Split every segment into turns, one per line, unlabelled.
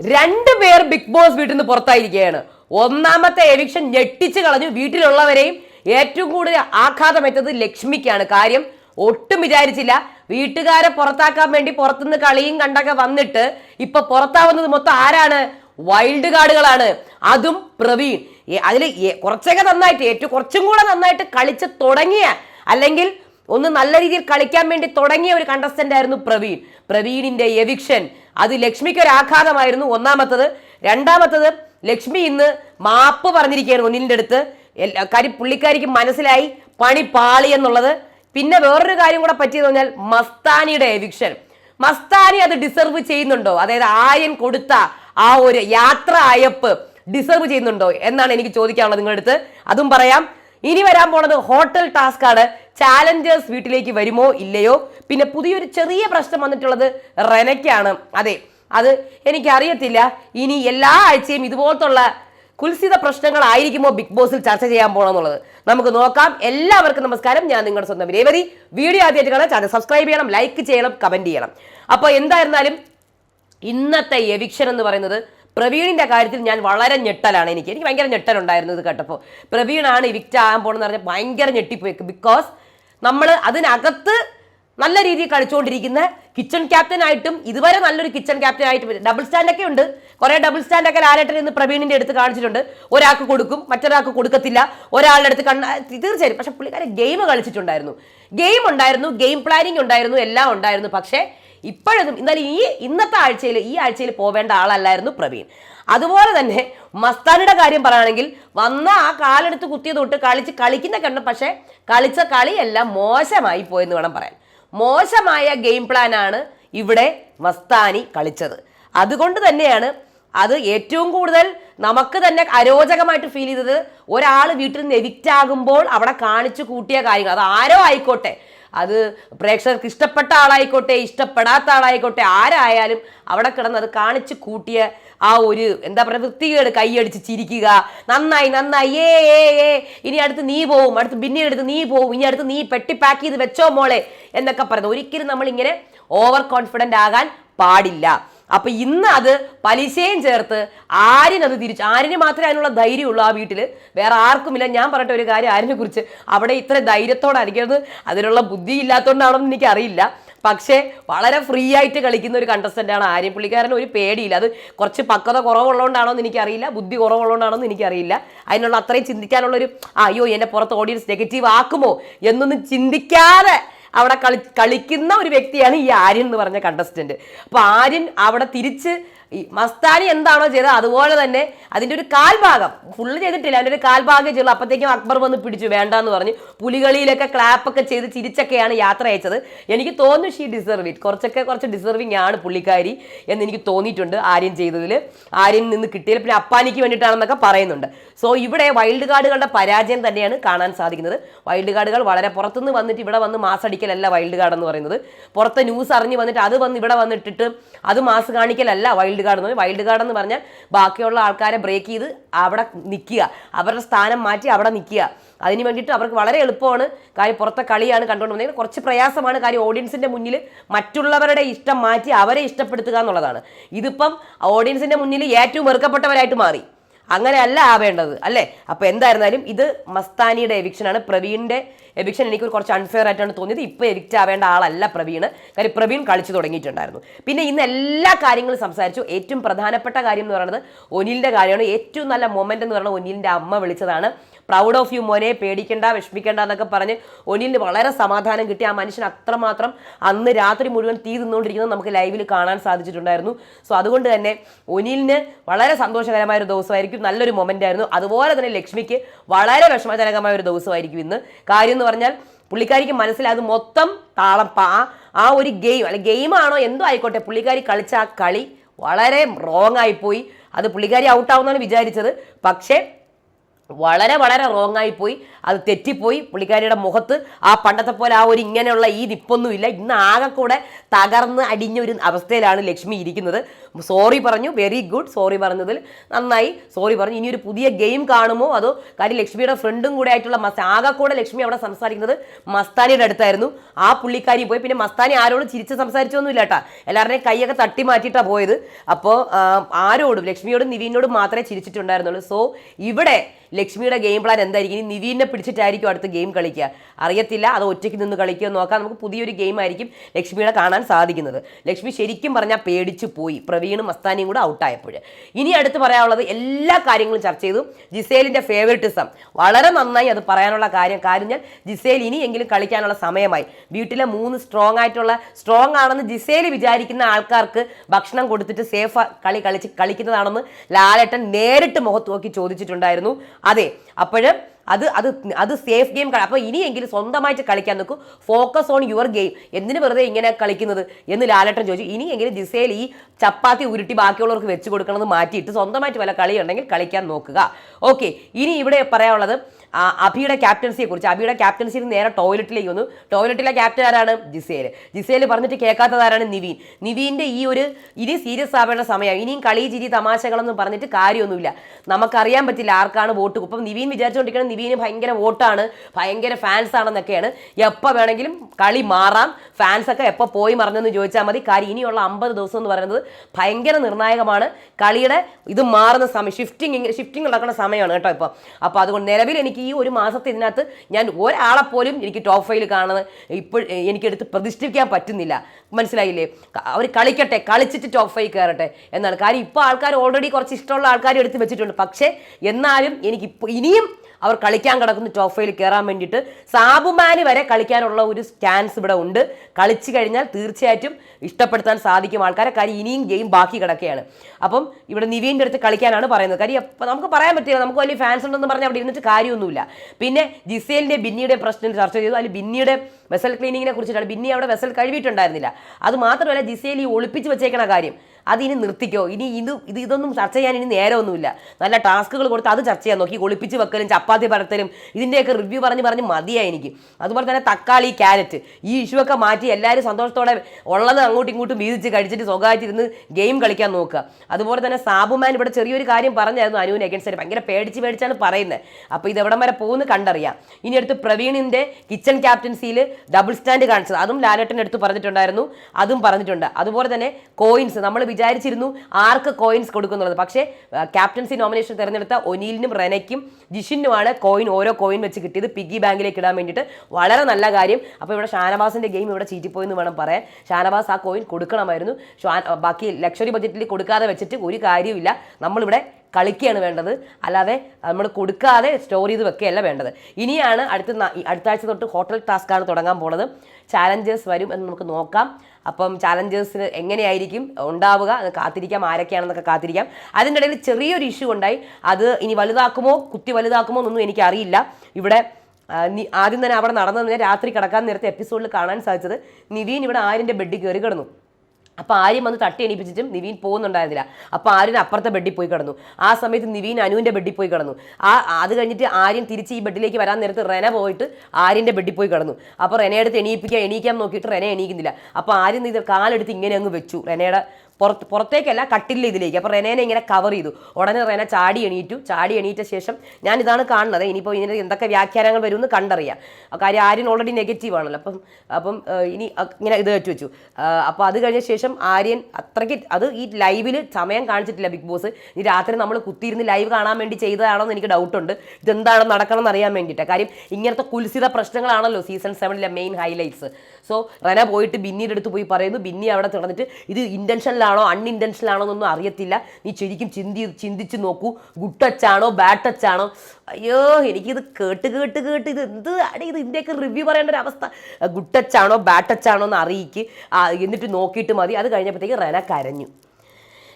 രണ്ടു പേർ big boss വീട്ടിൽ നിന്ന് പുറത്തായിരിക്കുകയാണ്. ഒന്നാമത്തെ എവിക്ഷൻ ഞെട്ടിച്ച് കളഞ്ഞു. വീട്ടിലുള്ളവരെയും ഏറ്റവും കൂടുതൽ ആഘാതമേറ്റത് ലക്ഷ്മിക്കാണ്. കാര്യം ഒട്ടും വിചാരിച്ചില്ല. വീട്ടുകാരെ പുറത്താക്കാൻ വേണ്ടി പുറത്തുനിന്ന് കളിയും കണ്ടൊക്കെ വന്നിട്ട് ഇപ്പൊ പുറത്താവുന്നത് മൊത്തം ആരാണ്? വൈൽഡ് കാർഡുകളാണ് അതും പ്രവീൺ. അതിൽ കുറച്ചൊക്കെ നന്നായിട്ട് ഏറ്റവും കുറച്ചും കൂടെ നന്നായിട്ട് കളിച്ച് തുടങ്ങിയ അല്ലെങ്കിൽ ഒന്ന് നല്ല രീതിയിൽ കളിക്കാൻ വേണ്ടി തുടങ്ങിയ ഒരു കണ്ടസ്റ്റന്റ് ആയിരുന്നു പ്രവീൺ. പ്രവീണിന്റെ എവിക്ഷൻ അത് ലക്ഷ്മിക്ക് ഒരു ആഘാതമായിരുന്നു. ഒന്നാമത്തത്. രണ്ടാമത്തത് ലക്ഷ്മി ഇന്ന് മാപ്പ് പറഞ്ഞിരിക്കുകയാണ് ഒന്നിന്റെ അടുത്ത്. കരി പുള്ളിക്കാരിക്ക് മനസ്സിലായി പണി പാളി എന്നുള്ളത്. പിന്നെ വേറൊരു കാര്യം കൂടെ പറ്റിയെന്ന് പറഞ്ഞാൽ മസ്താനിയുടെ എവിക്ഷൻ മസ്താനി അത് ഡിസർവ് ചെയ്യുന്നുണ്ടോ? അതായത് ആര്യൻ കൊടുത്ത ആ ഒരു യാത്ര അയപ്പ് ഡിസർവ് ചെയ്യുന്നുണ്ടോ? എന്നാണ് എനിക്ക് ചോദിക്കാനുള്ളത് നിങ്ങളുടെ അടുത്ത്. അതും പറയാം. ഇനി വരാൻ പോണത് ഹോട്ടൽ ടാസ്ക് ആണ്. ചാലഞ്ചേഴ്സ് വീട്ടിലേക്ക് വരുമോ ഇല്ലയോ? പിന്നെ പുതിയൊരു ചെറിയ പ്രശ്നം വന്നിട്ടുള്ളത് റെനയ്ക്കാണ്. അതെ അത് എനിക്കറിയത്തില്ല. ഇനി എല്ലാ ആഴ്ചയും ഇതുപോലത്തുള്ള കുൽസിത പ്രശ്നങ്ങളായിരിക്കുമോ ബിഗ് ബോസിൽ ചർച്ച ചെയ്യാൻ പോകണമെന്നുള്ളത് നമുക്ക് നോക്കാം. എല്ലാവർക്കും നമസ്കാരം. ഞാൻ നിങ്ങളുടെ സ്വന്തം രേവതി. വീഡിയോ ആദ്യമായിട്ട് കാണാൻ ചാനൽ സബ്സ്ക്രൈബ് ചെയ്യണം ലൈക്ക് ചെയ്യണം കമന്റ് ചെയ്യണം. അപ്പോൾ എന്തായിരുന്നാലും ഇന്നത്തെ എവിക്ഷൻ എന്ന് പറയുന്നത് പ്രവീണിന്റെ കാര്യത്തിൽ ഞാൻ വളരെ ഞെട്ടലാണ് എനിക്ക്. എനിക്ക് ഭയങ്കര ഞെട്ടലുണ്ടായിരുന്നു ഇത് കേട്ടപ്പോൾ പ്രവീണാണ് ഇവിക്റ്റ് ആകാൻ പോകണമെന്ന് പറഞ്ഞാൽ ഭയങ്കര ഞെട്ടിപ്പോയി. ബിക്കോസ് നമ്മൾ അതിനകത്ത് നല്ല രീതിയിൽ കളിച്ചുകൊണ്ടിരിക്കുന്ന കിച്ചൺ ക്യാപ്റ്റൻ ആയിട്ടും ഇതുവരെ നല്ലൊരു കിച്ചൺ ക്യാപ്റ്റൻ ആയിട്ടും ഡബിൾ സ്റ്റാൻഡൊക്കെ ഉണ്ട്. കുറെ ഡബിൾ സ്റ്റാൻഡൊക്കെ ലാലേട്ടൻ ഇന്ന് പ്രവീണിന്റെ അടുത്ത് കാണിച്ചിട്ടുണ്ട്. ഒരാൾക്ക് കൊടുക്കും മറ്റൊരാൾക്ക് കൊടുക്കത്തില്ല. ഒരാളുടെ അടുത്ത് കണ്ണ തീർച്ചയായും. പക്ഷെ പുള്ളിക്കാരെ ഗെയിം കളിച്ചിട്ടുണ്ടായിരുന്നു. ഗെയിം ഉണ്ടായിരുന്നു ഗെയിം പ്ലാനിങ് ഉണ്ടായിരുന്നു എല്ലാം ഉണ്ടായിരുന്നു. പക്ഷേ ഇപ്പോഴതും എന്നാലും ഈ ഇന്നത്തെ ആഴ്ചയിൽ ഈ ആഴ്ചയിൽ പോവേണ്ട ആളല്ലായിരുന്നു പ്രവീൺ. അതുപോലെ തന്നെ മസ്താനിയുടെ കാര്യം പറയുകയാണെങ്കിൽ വന്ന ആ കാലെടുത്ത് കുത്തിയത് തൊട്ട് കളിച്ച് കളിക്കുന്ന കണ്ടു പക്ഷേ കളിച്ച കളിയെല്ലാം മോശമായി പോയെന്ന് വേണം പറയാൻ. മോശമായ ഗെയിം പ്ലാൻ ആണ് ഇവിടെ മസ്താനി കളിച്ചത്. അതുകൊണ്ട് തന്നെയാണ് അത് ഏറ്റവും കൂടുതൽ നമുക്ക് തന്നെ അരോചകമായിട്ട് ഫീൽ ചെയ്തത്. ഒരാൾ വീട്ടിൽ നിന്ന് എവിക്റ്റ് ആകുമ്പോൾ അവിടെ കാണിച്ചു കൂട്ടിയ കാര്യങ്ങൾ. അത് ആരോ ആയിക്കോട്ടെ. അത് പ്രേക്ഷകർക്ക് ഇഷ്ടപ്പെട്ട ആളായിക്കോട്ടെ ഇഷ്ടപ്പെടാത്ത ആളായിക്കോട്ടെ ആരായാലും അവിടെ കിടന്ന് അത് കാണിച്ചു കൂട്ടിയ ആ ഒരു എന്താ പറയുക വൃത്തികേട് കൈയടിച്ച് ചിരിക്കുക. നന്നായി നന്നായി ഏ ഏ ഏ ഇനി അടുത്ത് നീ പോവും അടുത്ത് പിന്നീട് അടുത്ത് നീ പോവും ഇനി അടുത്ത് നീ പെട്ടി പാക്ക് ചെയ്ത് വെച്ചോ മോളെ എന്നൊക്കെ പറയുന്നത്. ഒരിക്കലും നമ്മളിങ്ങനെ ഓവർ കോൺഫിഡന്റ് ആകാൻ പാടില്ല. അപ്പൊ ഇന്ന് അത് പലിശയും ചേർത്ത് ആരിനത് തിരിച്ചു ആര്യന് മാത്രമേ അതിനുള്ള ധൈര്യമുള്ളൂ ആ വീട്ടിൽ വേറെ ആർക്കുമില്ല. ഞാൻ പറഞ്ഞിട്ട് ഒരു കാര്യം ആരിനെ കുറിച്ച് അവിടെ ഇത്ര ധൈര്യത്തോടെ അടിക്കുന്നത് അതിനുള്ള ബുദ്ധി ഇല്ലാത്തതുകൊണ്ടാണോന്ന് എനിക്ക് അറിയില്ല പക്ഷേ വളരെ ഫ്രീ ആയിട്ട് കളിക്കുന്ന ഒരു കണ്ടസ്റ്റന്റാണ് ആണ് ആര്യൻ. പുള്ളിക്കാരന് ഒരു പേടിയില്ല. അത് കുറച്ച് പക്വത കുറവുള്ളതുകൊണ്ടാണോ എന്ന് എനിക്കറിയില്ല. ബുദ്ധി കുറവുള്ളതുകൊണ്ടാണോ എന്ന് എനിക്കറിയില്ല. അതിനുള്ള അത്രയും ചിന്തിക്കാനുള്ളൊരു അയ്യോ എന്നെ പുറത്ത് ഓഡിയൻസ് നെഗറ്റീവ് ആക്കുമോ? എന്നൊന്നും ചിന്തിക്കാതെ അവിടെ കളി കളിക്കുന്ന ഒരു വ്യക്തിയാണ് ഈ ആര്യൻ എന്ന് പറഞ്ഞ കണ്ടസ്റ്റന്റ് അപ്പോൾ ആര്യൻ അവിടെ തിരിച്ച് ഈ മസ്താനി എന്താണോ ചെയ്തത് അതുപോലെ തന്നെ അതിന്റെ ഒരു കാൽഭാഗം. ഫുള്ള് ചെയ്തിട്ടില്ല. അതിന്റെ ഒരു കാൽഭാഗം ചെയ്തു. അപ്പോഴത്തേക്കും അക്ബർ വന്ന് പിടിച്ചു. വേണ്ടാന്ന് പറഞ്ഞ്. പുലികളിയിലൊക്കെ ക്ലാപ്പൊക്കെ ചെയ്ത് ചിരിച്ചൊക്കെയാണ് യാത്ര അയച്ചത്. എനിക്ക് തോന്നുന്നു ഷീ ഡിസർവ് ഇറ്റ് കുറച്ചൊക്കെ കുറച്ച് ഡിസർവിങ് ആണ് പുള്ളിക്കാരി എന്ന് എനിക്ക് തോന്നിയിട്ടുണ്ട് ആര്യൻ ചെയ്തതിൽ. ആര്യൻ നിന്ന് കിട്ടിയത് പിന്നെ അപ്പാനിക്ക് വേണ്ടിയിട്ടാണെന്നൊക്കെ പറയുന്നുണ്ട്. സോ ഇവിടെ വൈൽഡ് കാർഡുകളുടെ പരാജയം തന്നെയാണ് കാണാൻ സാധിക്കുന്നത്. വൈൽഡ് കാർഡുകൾ വളരെ പുറത്തുനിന്ന് വന്നിട്ട് ഇവിടെ വന്ന് മാസടിക്കലല്ല വൈൽഡ് കാർഡ് എന്ന് പറയുന്നത്. പുറത്തെ ന്യൂസ് അറിഞ്ഞ് വന്നിട്ട് അത് വന്ന് ഇവിടെ വന്നിട്ടിട്ട് അത് മാസ് കാണിക്കലല്ല വൈൽഡ് കാർഡ് എന്ന് പറഞ്ഞാൽ വൈൽഡ് കാർഡ് എന്ന് പറഞ്ഞാൽ ബാക്കിയുള്ള ആൾക്കാരെ ബ്രേക്ക് ചെയ്ത് അവിടെ നിൽക്കുക അവരുടെ സ്ഥാനം മാറ്റി അവിടെ നിൽക്കുക അതിന് വേണ്ടിയിട്ട് അവർക്ക് വളരെ എളുപ്പമാണ് കാര്യം പുറത്തെ കളിയാണ് കണ്ടുകൊണ്ട് വന്നത് കുറച്ച് പ്രയാസമാണ് കാര്യം ഓഡിയൻസിന്റെ മുന്നിൽ മറ്റുള്ളവരുടെ ഇഷ്ടം മാറ്റി അവരെ ഇഷ്ടപ്പെടുത്തുക എന്നുള്ളതാണ്. ഇതിപ്പം ഓഡിയൻസിന്റെ മുന്നിൽ ഏറ്റവും വെറുക്കപ്പെട്ടവരായിട്ട് മാറി. അങ്ങനെയല്ല ആവേണ്ടത് അല്ലേ? അപ്പൊ എന്തായിരുന്നാലും ഇത് മസ്താനിയുടെ എവിക്ഷനാണ് പ്രവീണിന്റെ എവിക്ഷൻ എനിക്ക് കുറച്ച് അൺഫെയർ ആയിട്ടാണ് തോന്നിയത്. ഇപ്പൊ എവിക്റ്റ് ആവേണ്ട ആളല്ല പ്രവീണ്. കാര്യം പ്രവീൺ കളിച്ചു തുടങ്ങിയിട്ടുണ്ടായിരുന്നു. പിന്നെ ഇന്ന് എല്ലാ കാര്യങ്ങളും സംസാരിച്ചു. ഏറ്റവും പ്രധാനപ്പെട്ട കാര്യം എന്ന് പറയുന്നത് ഒനിലിന്റെ കാര്യമാണ്. ഏറ്റവും നല്ല മൊമെന്റ് എന്ന് പറയുന്നത് ഒനിലിന്റെ അമ്മ വിളിച്ചതാണ്. പ്രൗഡ് ഓഫ് യു മോനെ പേടിക്കേണ്ട വിഷമിക്കേണ്ട എന്നൊക്കെ പറഞ്ഞ് ഒനിലിന് വളരെ സമാധാനം കിട്ടി. ആ മനുഷ്യൻ അത്രമാത്രം അന്ന് രാത്രി മുഴുവൻ തീ തിന്നുകൊണ്ടിരിക്കുന്നത് നമുക്ക് ലൈവിൽ കാണാൻ സാധിച്ചിട്ടുണ്ടായിരുന്നു. സോ അതുകൊണ്ട് തന്നെ ഒനിലിന് വളരെ സന്തോഷകരമായ ഒരു ദിവസമായിരിക്കും. നല്ലൊരു മൊമെന്റ് ആയിരുന്നു. അതുപോലെ തന്നെ ലക്ഷ്മിക്ക് വളരെ വിഷമജനകമായ ഒരു ദിവസമായിരിക്കും ഇന്ന്. കാര്യം എന്ന് പറഞ്ഞാൽ പുള്ളിക്കാരിക്ക് മനസ്സിലായത് മൊത്തം താളം. ആ ഒരു ഗെയിം അല്ലെ ഗെയിമാണോ എന്തോ ആയിക്കോട്ടെ. പുള്ളിക്കാരി കളിച്ച ആ കളി വളരെ റോങ് ആയിപ്പോയി. അത് പുള്ളിക്കാരി ഔട്ടാവുന്നാണ് വിചാരിച്ചത്. പക്ഷേ വളരെ വളരെ റോങ് ആയി പോയി അത് തെറ്റിപ്പോയി. പുള്ളിക്കാരിയുടെ മുഖത്ത് ആ പണ്ടത്തെ പോലെ ആ ഒരു ഇങ്ങനെയുള്ള ഈ നിപ്പൊന്നുമില്ല. ഇന്ന് ആകെ കൂടെ തകർന്ന് അടിഞ്ഞ ഒരു അവസ്ഥയിലാണ് ലക്ഷ്മി ഇരിക്കുന്നത്. സോറി പറഞ്ഞു. വെരി ഗുഡ് സോറി പറഞ്ഞതിൽ നന്നായി. സോറി പറഞ്ഞു. ഇനി ഒരു പുതിയ ഗെയിം കാണുമോ? അതോ കാര്യം ലക്ഷ്മിയുടെ ഫ്രണ്ടും കൂടെ ആയിട്ടുള്ള മസ് ആകെ കൂടെ ലക്ഷ്മി അവിടെ സംസാരിക്കുന്നത് മസ്താനിയുടെ അടുത്തായിരുന്നു. ആ പുള്ളിക്കാരി പോയി. പിന്നെ മസ്താനി ആരോടും ചിരിച്ച് സംസാരിച്ചൊന്നും ഇല്ല കേട്ടാ. എല്ലാവരുടെയും കൈയൊക്കെ തട്ടി മാറ്റിയിട്ടാണ് പോയത്. അപ്പോൾ ആരോടും ലക്ഷ്മിയോടും നിവീനോടും മാത്രമേ ചിരിച്ചിട്ടുണ്ടായിരുന്നുള്ളൂ. സോ ഇവിടെ ലക്ഷ്മിയുടെ ഗെയിം പ്ലാൻ എന്തായിരിക്കും? ഇനി നിവീനെ പിടിച്ചിട്ടായിരിക്കും അടുത്ത ഗെയിം കളിക്കുക. അറിയത്തില്ല അത് ഒറ്റയ്ക്ക് നിന്ന് കളിക്കുക നോക്കാം. നമുക്ക് പുതിയൊരു ഗെയിം ആയിരിക്കും ലക്ഷ്മിയുടെ കാണാൻ സാധിക്കുന്നത്. ലക്ഷ്മി ശരിക്കും പറഞ്ഞാൽ പേടിച്ച് പോയി. പ്രവീണും മസ്താനിയും കൂടെ ഔട്ടായപ്പോൾ ഇനി അടുത്ത് പറയാനുള്ളത് എല്ലാ കാര്യങ്ങളും ചർച്ച ചെയ്തു. ജിസേലിന്റെ ഫേവറിറ്റിസം വളരെ നന്നായി അത് പറയാനുള്ള കാര്യം കാര്യം ഞാൻ ജിസേൽ ഇനിയെങ്കിലും കളിക്കാനുള്ള സമയമായി. വീട്ടിലെ മൂന്ന് സ്ട്രോങ് ആയിട്ടുള്ള സ്ട്രോങ് ആണെന്ന് ജിസേൽ വിചാരിക്കുന്ന ആൾക്കാർക്ക് ഭക്ഷണം കൊടുത്തിട്ട് സേഫ് കളി കളിച്ച് കളിക്കുന്നതാണെന്ന് ലാലേട്ടൻ നേരിട്ട് മുഖത്ത് നോക്കി ചോദിച്ചിട്ടുണ്ടായിരുന്നു. അതെ അപ്പോഴ് അത് അത് അത് സേഫ് ഗെയിം അപ്പോൾ ഇനിയെങ്കിലും സ്വന്തമായിട്ട് കളിക്കാൻ നോക്കൂ. ഫോക്കസ് ഓൺ യുവർ ഗെയിം എന്തിനു വെറുതെ ഇങ്ങനെ കളിക്കുന്നത് എന്ന് ലാലേട്ടൻ ചോദിച്ചു. ഇനിയെങ്കിലും ദിശയിൽ ഈ ചപ്പാത്തി ഉരുട്ടി ബാക്കിയുള്ളവർക്ക് വെച്ച് കൊടുക്കണമെന്ന് മാറ്റിയിട്ട് സ്വന്തമായിട്ട് വല്ല കളി ഉണ്ടെങ്കിൽ കളിക്കാൻ നോക്കുക. ഓക്കെ ഇനി ഇവിടെ പറയാനുള്ളത് അഭിയുടെ ക്യാപ്റ്റൻസിയെ കുറിച്ച് അഭിയുടെ ക്യാപ്റ്റൻസിയിൽ നേരെ ടോയ്ലറ്റിലേക്ക് വന്നു. ടോയ്ലറ്റിലെ ക്യാപ്റ്റൻ ആരാണ്? ജിസേൽ ജിസേൽ പറഞ്ഞിട്ട് കേൾക്കാത്തതാരാണ് നിവീൻ. നിവീന്റെ ഈ ഒരു ഇനി സീരിയസ് ആവേണ്ട സമയം ഇനിയും കളി ചിരി തമാശകളൊന്നും പറഞ്ഞിട്ട് കാര്യമൊന്നുമില്ല. നമുക്കറിയാൻ പറ്റില്ല ആർക്കാണ് വോട്ട്. ഇപ്പം നിവീൻ വിചാരിച്ചുകൊണ്ടിരിക്കുന്നത് നിവീന് ഭയങ്കര വോട്ടാണ് ഭയങ്കര ഫാൻസ് ആണെന്നൊക്കെയാണ്. എപ്പോൾ വേണമെങ്കിലും കളി മാറാം. ഫാൻസൊക്കെ എപ്പോൾ പോയി മറന്നെന്ന് ചോദിച്ചാൽ മതി. കാര്യം ഇനിയുള്ള അമ്പത് ദിവസം എന്ന് പറയുന്നത് ഭയങ്കര നിർണായകമാണ്. കളിയുടെ ഇത് മാറുന്ന സമയം ഷിഫ്റ്റിംഗ് ഷിഫ്റ്റിംഗ് നടക്കുന്ന സമയമാണ് കേട്ടോ ഇപ്പോൾ അപ്പോൾ അതുകൊണ്ട് നിലവിൽ എനിക്ക് ഈ ഒരു മാസത്തെ ഇതിനകത്ത് ഞാൻ ഒരാളെ പോലും എനിക്ക് ടോപ്പ് ഫൈവ് കാണുന്നത് ഇപ്പോൾ എനിക്കെടുത്ത് പ്രതിഷ്ഠിക്കാൻ പറ്റുന്നില്ല. മനസ്സിലായില്ലേ? അവർ കളിക്കട്ടെ കളിച്ചിട്ട് ടോപ്പ് ഫൈവ് കയറട്ടെ എന്നാണ്. കാര്യം ഇപ്പോൾ ആൾക്കാർ ഓൾറെഡി കുറച്ച് ഇഷ്ടമുള്ള ആൾക്കാർ എടുത്ത് വെച്ചിട്ടുണ്ട്. പക്ഷേ എന്നാലും എനിക്ക് ഇനിയും അവർ കളിക്കാൻ കിടക്കുന്ന ട്രോഫയിൽ കയറാൻ വേണ്ടിയിട്ട് സാബുമാനി വരെ കളിക്കാനുള്ള ഒരു ചാൻസ് ഇവിടെ ഉണ്ട്. കളിച്ചു കഴിഞ്ഞാൽ തീർച്ചയായിട്ടും ഇഷ്ടപ്പെടുത്താൻ സാധിക്കും ആൾക്കാരെ. കാര്യം ഇനിയും ഗെയിം ബാക്കി കിടക്കുകയാണ്. അപ്പം ഇവിടെ നിവീന്റെ അടുത്ത് കളിക്കാനാണ് പറയുന്നത്. കാര്യം നമുക്ക് പറയാൻ പറ്റില്ല. നമുക്ക് വലിയ ഫാൻസ് ഉണ്ടെന്ന് പറഞ്ഞാൽ അവിടെ ഇരുന്നിട്ട് കാര്യമൊന്നുമില്ല. പിന്നെ ജിസേലിന്റെ ബിന്നിയുടെ പ്രശ്നം ചർച്ച ചെയ്തു. അതിൽ ബിന്നിയുടെ വെസൽ ക്ലീനിങ്ങിനെ കുറിച്ചിട്ടാണ്. ബിന്നി അവിടെ വെസൽ കഴുകിയിട്ടുണ്ടായിരുന്നില്ല. അത് മാത്രമല്ല ജിസേൽ ഈ ഒളിപ്പിച്ച് വെച്ചേക്കണ കാര്യം. അത് ഇനി നിർത്തിക്കോ. ഇനി ഇത് ഇത് ഇതൊന്നും ചർച്ച ചെയ്യാൻ ഇനി നേരമൊന്നുമില്ല. നല്ല ടാസ്കുകൾ കൊടുത്ത് അത് ചർച്ച ചെയ്യാൻ നോക്കി. ഒളിപ്പിച്ച് വെക്കലും ചപ്പാത്തി പരത്തലും ഇതിന്റെയൊക്കെ റിവ്യൂ പറഞ്ഞ് പറഞ്ഞ് മതിയായി എനിക്ക് അതുപോലെ തന്നെ തക്കാളി ക്യാരറ്റ് ഈ ഇഷ്യൂ ഒക്കെ മാറ്റി എല്ലാവരും സന്തോഷത്തോടെ ഉള്ളത് അങ്ങോട്ടും ഇങ്ങോട്ടും വീതിച്ച് കഴിച്ചിട്ട് സ്വകാര്യത്തിരുന്ന് ഗെയിം കളിക്കാൻ നോക്കുക. അതുപോലെ തന്നെ സാബുമാൻ ഇവിടെ ചെറിയൊരു കാര്യം പറഞ്ഞായിരുന്നു അനുവിന് അഗൻസ്റ്റ് ഭയങ്കര പേടിച്ച് പേടിച്ചാണ് പറയുന്നത്. അപ്പോൾ ഇത് എവിടം വരെ പോകുന്നു കണ്ടറിയാം. ഇനി അടുത്ത് പ്രവീണിന്റെ കിച്ചൺ ക്യാപ്റ്റൻസിയിൽ ഡബിൾ സ്റ്റാൻഡ് കാണിച്ചത്. അതും ലാലേട്ടന്റെ അടുത്ത് പറഞ്ഞിട്ടുണ്ടായിരുന്നു. അതും പറഞ്ഞിട്ടുണ്ട്. അതുപോലെ തന്നെ കോയിൻസ് നമ്മൾ വിചാരിച്ചിരുന്നു ആർക്ക് കോയിൻസ് കൊടുക്കുന്നുള്ളത്. പക്ഷേ ക്യാപ്റ്റൻസി നോമിനേഷൻ തിരഞ്ഞെടുത്ത ഒനീലിനും റെനയ്ക്കും ജിഷിനുമാണ് കോയിൻ ഓരോ കോയിൻ വെച്ച് കിട്ടിയത്. പിഗ്ഗി ബാങ്കിലേക്ക് ഇടാൻ വേണ്ടിയിട്ട്. വളരെ നല്ല കാര്യം. അപ്പോൾ ഇവിടെ ഷാനവാസിന്റെ ഗെയിം ഇവിടെ ചീറ്റിപ്പോയി എന്ന് വേണം പറയാൻ. ഷാനവാസ് ആ കോയിൻ കൊടുക്കണമായിരുന്നു. ബാക്കി ലക്ഷറി ബജറ്റിൽ കൊടുക്കാതെ വെച്ചിട്ട് ഒരു കാര്യമില്ല നമ്മളിവിടെ കളിക്കുകയാണ് വേണ്ടത്. അല്ലാതെ നമ്മൾ കൊടുക്കാതെ സ്റ്റോർ ചെയ്ത് വെക്കുകയല്ല വേണ്ടത്. ഇനിയാണ് അടുത്ത അടുത്ത ആഴ്ച തൊട്ട് ഹോട്ടൽ ടാസ്ക്കാണ് തുടങ്ങാൻ പോണത്. ചാലഞ്ചേഴ്സ് വരും എന്ന് നമുക്ക് നോക്കാം. അപ്പം ചാലഞ്ചേഴ്സിന് എങ്ങനെയായിരിക്കും ഉണ്ടാവുക അത് കാത്തിരിക്കാം ആരൊക്കെയാണെന്നൊക്കെ കാത്തിരിക്കാം. അതിന്റെ ഇടയിൽ ചെറിയൊരു ഇഷ്യൂ ഉണ്ടായി. അത് ഇനി വലുതാക്കുമോ കുത്തി വലുതാക്കുമോ എന്നൊന്നും എനിക്കറിയില്ല. ഇവിടെ ആദ്യം തന്നെ അവിടെ നടന്നതിനെ രാത്രി കിടക്കാൻ നേരത്തെ എപ്പിസോഡിൽ കാണാൻ സാധിച്ചത് നിവീൻ ഇവിടെ ആരിന്റെ ബെഡിൽ കയറി കിടന്നു. അപ്പോൾ ആര്യം വന്ന് തട്ടി എണീപ്പിച്ചിട്ടും നിവീൻ പോകുന്നുണ്ടായിരുന്നില്ല. അപ്പോൾ ആര്യൻ അപ്പുറത്തെ ബെഡിൽ പോയി കിടന്നു. ആ സമയത്ത് നിവീൻ അനുവിന്റെ ബെഡിൽ പോയി കിടന്നു. ആ അത് കഴിഞ്ഞിട്ട് ആര്യൻ തിരിച്ച് ഈ ബെഡിലേക്ക് വരാൻ നേരത്ത് റെന പോയിട്ട് ആര്യന്റെ ബെഡിൽ പോയി കിടന്നു. അപ്പോൾ റെനയെടുത്ത് എണീപ്പിക്കാൻ എണീക്കാൻ നോക്കിയിട്ട് റെന എണീക്കുന്നില്ല. അപ്പോൾ ആര്യൻ ഇത് കാലെടുത്ത് ഇങ്ങനെ അങ്ങ് വെച്ചു. റെനയുടെ പുറത്ത് പുറത്തേക്കല്ല കട്ടിലിൽ ഇതിലേക്ക്. അപ്പോൾ റെനേനെ ഇങ്ങനെ കവർ ചെയ്തു. ഉടനെ റെന ചാടി എണീറ്റു. ചാടി എണീറ്റ ശേഷം ഞാൻ ഇതാണ് കാണുന്നത്. ഇനിയിപ്പോൾ ഇതിന് എന്തൊക്കെ വ്യാഖ്യാനങ്ങൾ വരുമെന്ന് കണ്ടറിയാം. കാര്യം ആര്യൻ ഓൾറെഡി നെഗറ്റീവ് ആണല്ലോ. അപ്പം അപ്പം ഇനി ഇങ്ങനെ ഇത് വെച്ച്. വെച്ചു അപ്പോൾ അത് കഴിഞ്ഞ ശേഷം ആര്യൻ അത്രയ്ക്ക് അത് ഈ ലൈവിൽ സമയം കാണിച്ചിട്ടില്ല ബിഗ് ബോസ്. ഈ രാത്രി നമ്മൾ കുത്തിയിരുന്ന് ലൈവ് കാണാൻ വേണ്ടി ചെയ്തതാണോ എന്ന് എനിക്ക് ഡൗട്ടുണ്ട് ഇതെന്താണെന്ന് നടക്കണം എന്ന് അറിയാൻ വേണ്ടിയിട്ട്. കാര്യം ഇങ്ങനത്തെ കുൽസിത പ്രശ്നങ്ങളാണല്ലോ സീസൺ സെവനിലെ മെയിൻ ഹൈലൈറ്റ്സ് സോ റന പോയിട്ട് ബിന്നിയുടെ അടുത്ത് പോയി പറയുന്നു ബിന്നി അവിടെ തുടർന്നിട്ട് ഇത് ഇന്റൻഷനിലാണോ അൺഇന്റൻഷനിലാണോ എന്നൊന്നും അറിയത്തില്ല. നീ ശരിക്കും ചിന്തി ചിന്തിച്ച് നോക്കൂ. ഗുഡ് ടച്ച് ആണോ ബാഡ് ടച്ച് ആണോ? അയ്യോ എനിക്കിത് കേട്ട് കേട്ട് കേട്ട് ഇത് എന്ത് അടി ഇത് ഇതിന്റെയൊക്കെ റിവ്യൂ പറയേണ്ട ഒരു അവസ്ഥ. ഗുഡ് ടച്ച് ആണോ ബാഡ് ടച്ച് ആണോ എന്ന് അറിയിക്ക്. എന്നിട്ട് നോക്കിയിട്ട് മതി. അത് കഴിഞ്ഞപ്പോഴത്തേക്ക് റന കരഞ്ഞു.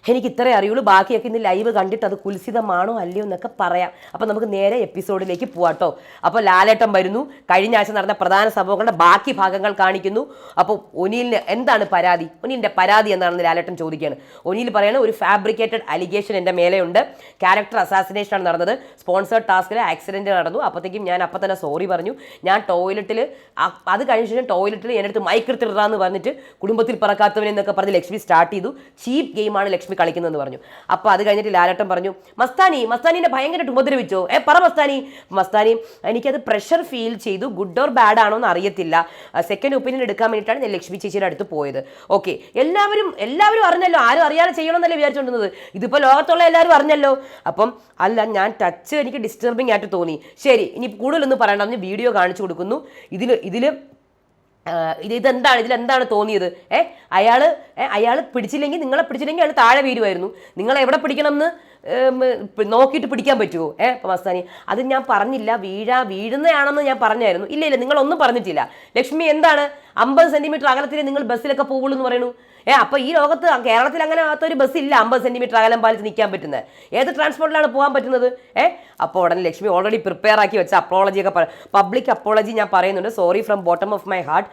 എനിക്ക് ഇത്രേ അറിയുള്ളൂ. ബാക്കിയൊക്കെ ഇന്ന് ലൈവ് കണ്ടിട്ട് അത് കുൽസിതമാണോ അല്ലയോ എന്നൊക്കെ പറയാം. അപ്പോൾ നമുക്ക് നേരെ എപ്പിസോഡിലേക്ക് പോവാട്ടോ. അപ്പോൾ ലാലേട്ടം വരുന്നു. കഴിഞ്ഞ ആഴ്ച നടന്ന പ്രധാന സംഭവങ്ങളുടെ ബാക്കി ഭാഗങ്ങൾ കാണിക്കുന്നു. അപ്പോൾ ഒനീലിന് എന്താണ് പരാതി? ഒനിയിന്റെ പരാതി എന്നാണെന്ന് ലാലേട്ടൻ ചോദിക്കുകയാണ്. ഒനീൽ പറയുന്നത് ഒരു ഫാബ്രിക്കേറ്റഡ് അലിഗേഷൻ എന്റെ മേലെയുണ്ട്. ക്യാരക്ടർ അസാസിനേഷൻ ആണ് നടന്നത്. സ്പോൺസേഡ് ടാസ്കിൽ ആക്സിഡന്റ് നടന്നു. അപ്പോഴത്തേക്കും ഞാൻ അപ്പം തന്നെ സോറി പറഞ്ഞു. ഞാൻ ടോയ്ലറ്റിൽ അത് കഴിഞ്ഞ ശേഷം ടോയ്ലറ്റിൽ എന്റെ അടുത്ത് മൈക്ക് എടുത്തിടാന്ന് പറഞ്ഞിട്ട് കുടുംബത്തിൽ പറക്കാത്തവനെന്നൊക്കെ പറഞ്ഞ് ലക്ഷ്മി സ്റ്റാർട്ട് ചെയ്തു. ചീപ്പ് ഗെയിമാണ് ലക്ഷ്മി ലക്ഷ്മി കളിക്കുന്നതെന്ന് പറഞ്ഞു. അപ്പോൾ അത് കഴിഞ്ഞിട്ട് ലാലട്ടൻ പറഞ്ഞു മസ്താനി മസ്താനിനെ ഭയങ്കരമായിട്ട് ഉപദ്രവിച്ചോ ഏ പറ മസ്താനി. മസ്താനി എനിക്കത് പ്രഷർ ഫീൽ ചെയ്തു ഗുഡ് ഓർ ബാഡ് ആണോ എന്ന് അറിയത്തില്ല സെക്കൻഡ് ഒപ്പീനിയൻ എടുക്കാൻ വേണ്ടിയിട്ടാണ് ഞാൻ ലക്ഷ്മി ചേച്ചിയുടെ അടുത്ത് പോയത്. ഓക്കെ എല്ലാവരും എല്ലാവരും അറിഞ്ഞല്ലോ ആരും അറിയാതെ ചെയ്യണമെന്നല്ലേ വിചാരിച്ചുകൊണ്ടിരുന്നത് ഇതിപ്പോൾ ലോകത്തുള്ള എല്ലാവരും അറിഞ്ഞല്ലോ. അപ്പം അല്ല ഞാൻ ടച്ച് എനിക്ക് ഡിസ്റ്റർബിംഗ് ആയിട്ട് തോന്നി. ശരി ഇനി കൂടുതലൊന്നും പറയണമെന്ന് വീഡിയോ കാണിച്ചു കൊടുക്കുന്നു. ഇതിൽ ഇതിൽ ഇത് ഇതെന്താണ്? ഇതിലെന്താണ് തോന്നിയത്? ഏ അയാൾ അയാൾ പിടിച്ചില്ലെങ്കിൽ നിങ്ങളെ പിടിച്ചില്ലെങ്കിൽ അയാൾ താഴെ വീരുമായിരുന്നു നിങ്ങൾ എവിടെ പിടിക്കണം എന്ന് നോക്കിയിട്ട് പിടിക്കാൻ പറ്റുമോ ഏ മസ്താനി അത് ഞാൻ പറഞ്ഞില്ല. വീഴാ വീഴുന്നതാണെന്ന് ഞാൻ പറഞ്ഞായിരുന്നു. ഇല്ല ഇല്ല നിങ്ങളൊന്നും പറഞ്ഞിട്ടില്ല. ലക്ഷ്മി എന്താണ്? അമ്പത് സെന്റിമീറ്റർ അകലത്തിൽ നിങ്ങൾ ബസ്സിലൊക്കെ പോകുള്ളൂ എന്ന് പറയുന്നു ഏ അപ്പൊ ഈ ലോകത്ത് കേരളത്തിൽ അങ്ങനെ ഒരു ബസ് ഇല്ല അമ്പത് സെന്റിമീറ്റർ അകലം പാലിച്ച് നിൽക്കാൻ പറ്റുന്നത്. ഏത് ട്രാൻസ്പോർട്ടിലാണ് പോകാൻ പറ്റുന്നത്? ഏ അപ്പോൾ ഉടനെ ലക്ഷ്മി ഓൾറെഡി പ്രിപ്പയർ ആക്കി വെച്ച അപ്പോളജി ഒക്കെ പബ്ലിക് അപ്പോളജി ഞാൻ പറയുന്നുണ്ട്. Sorry from bottom of my heart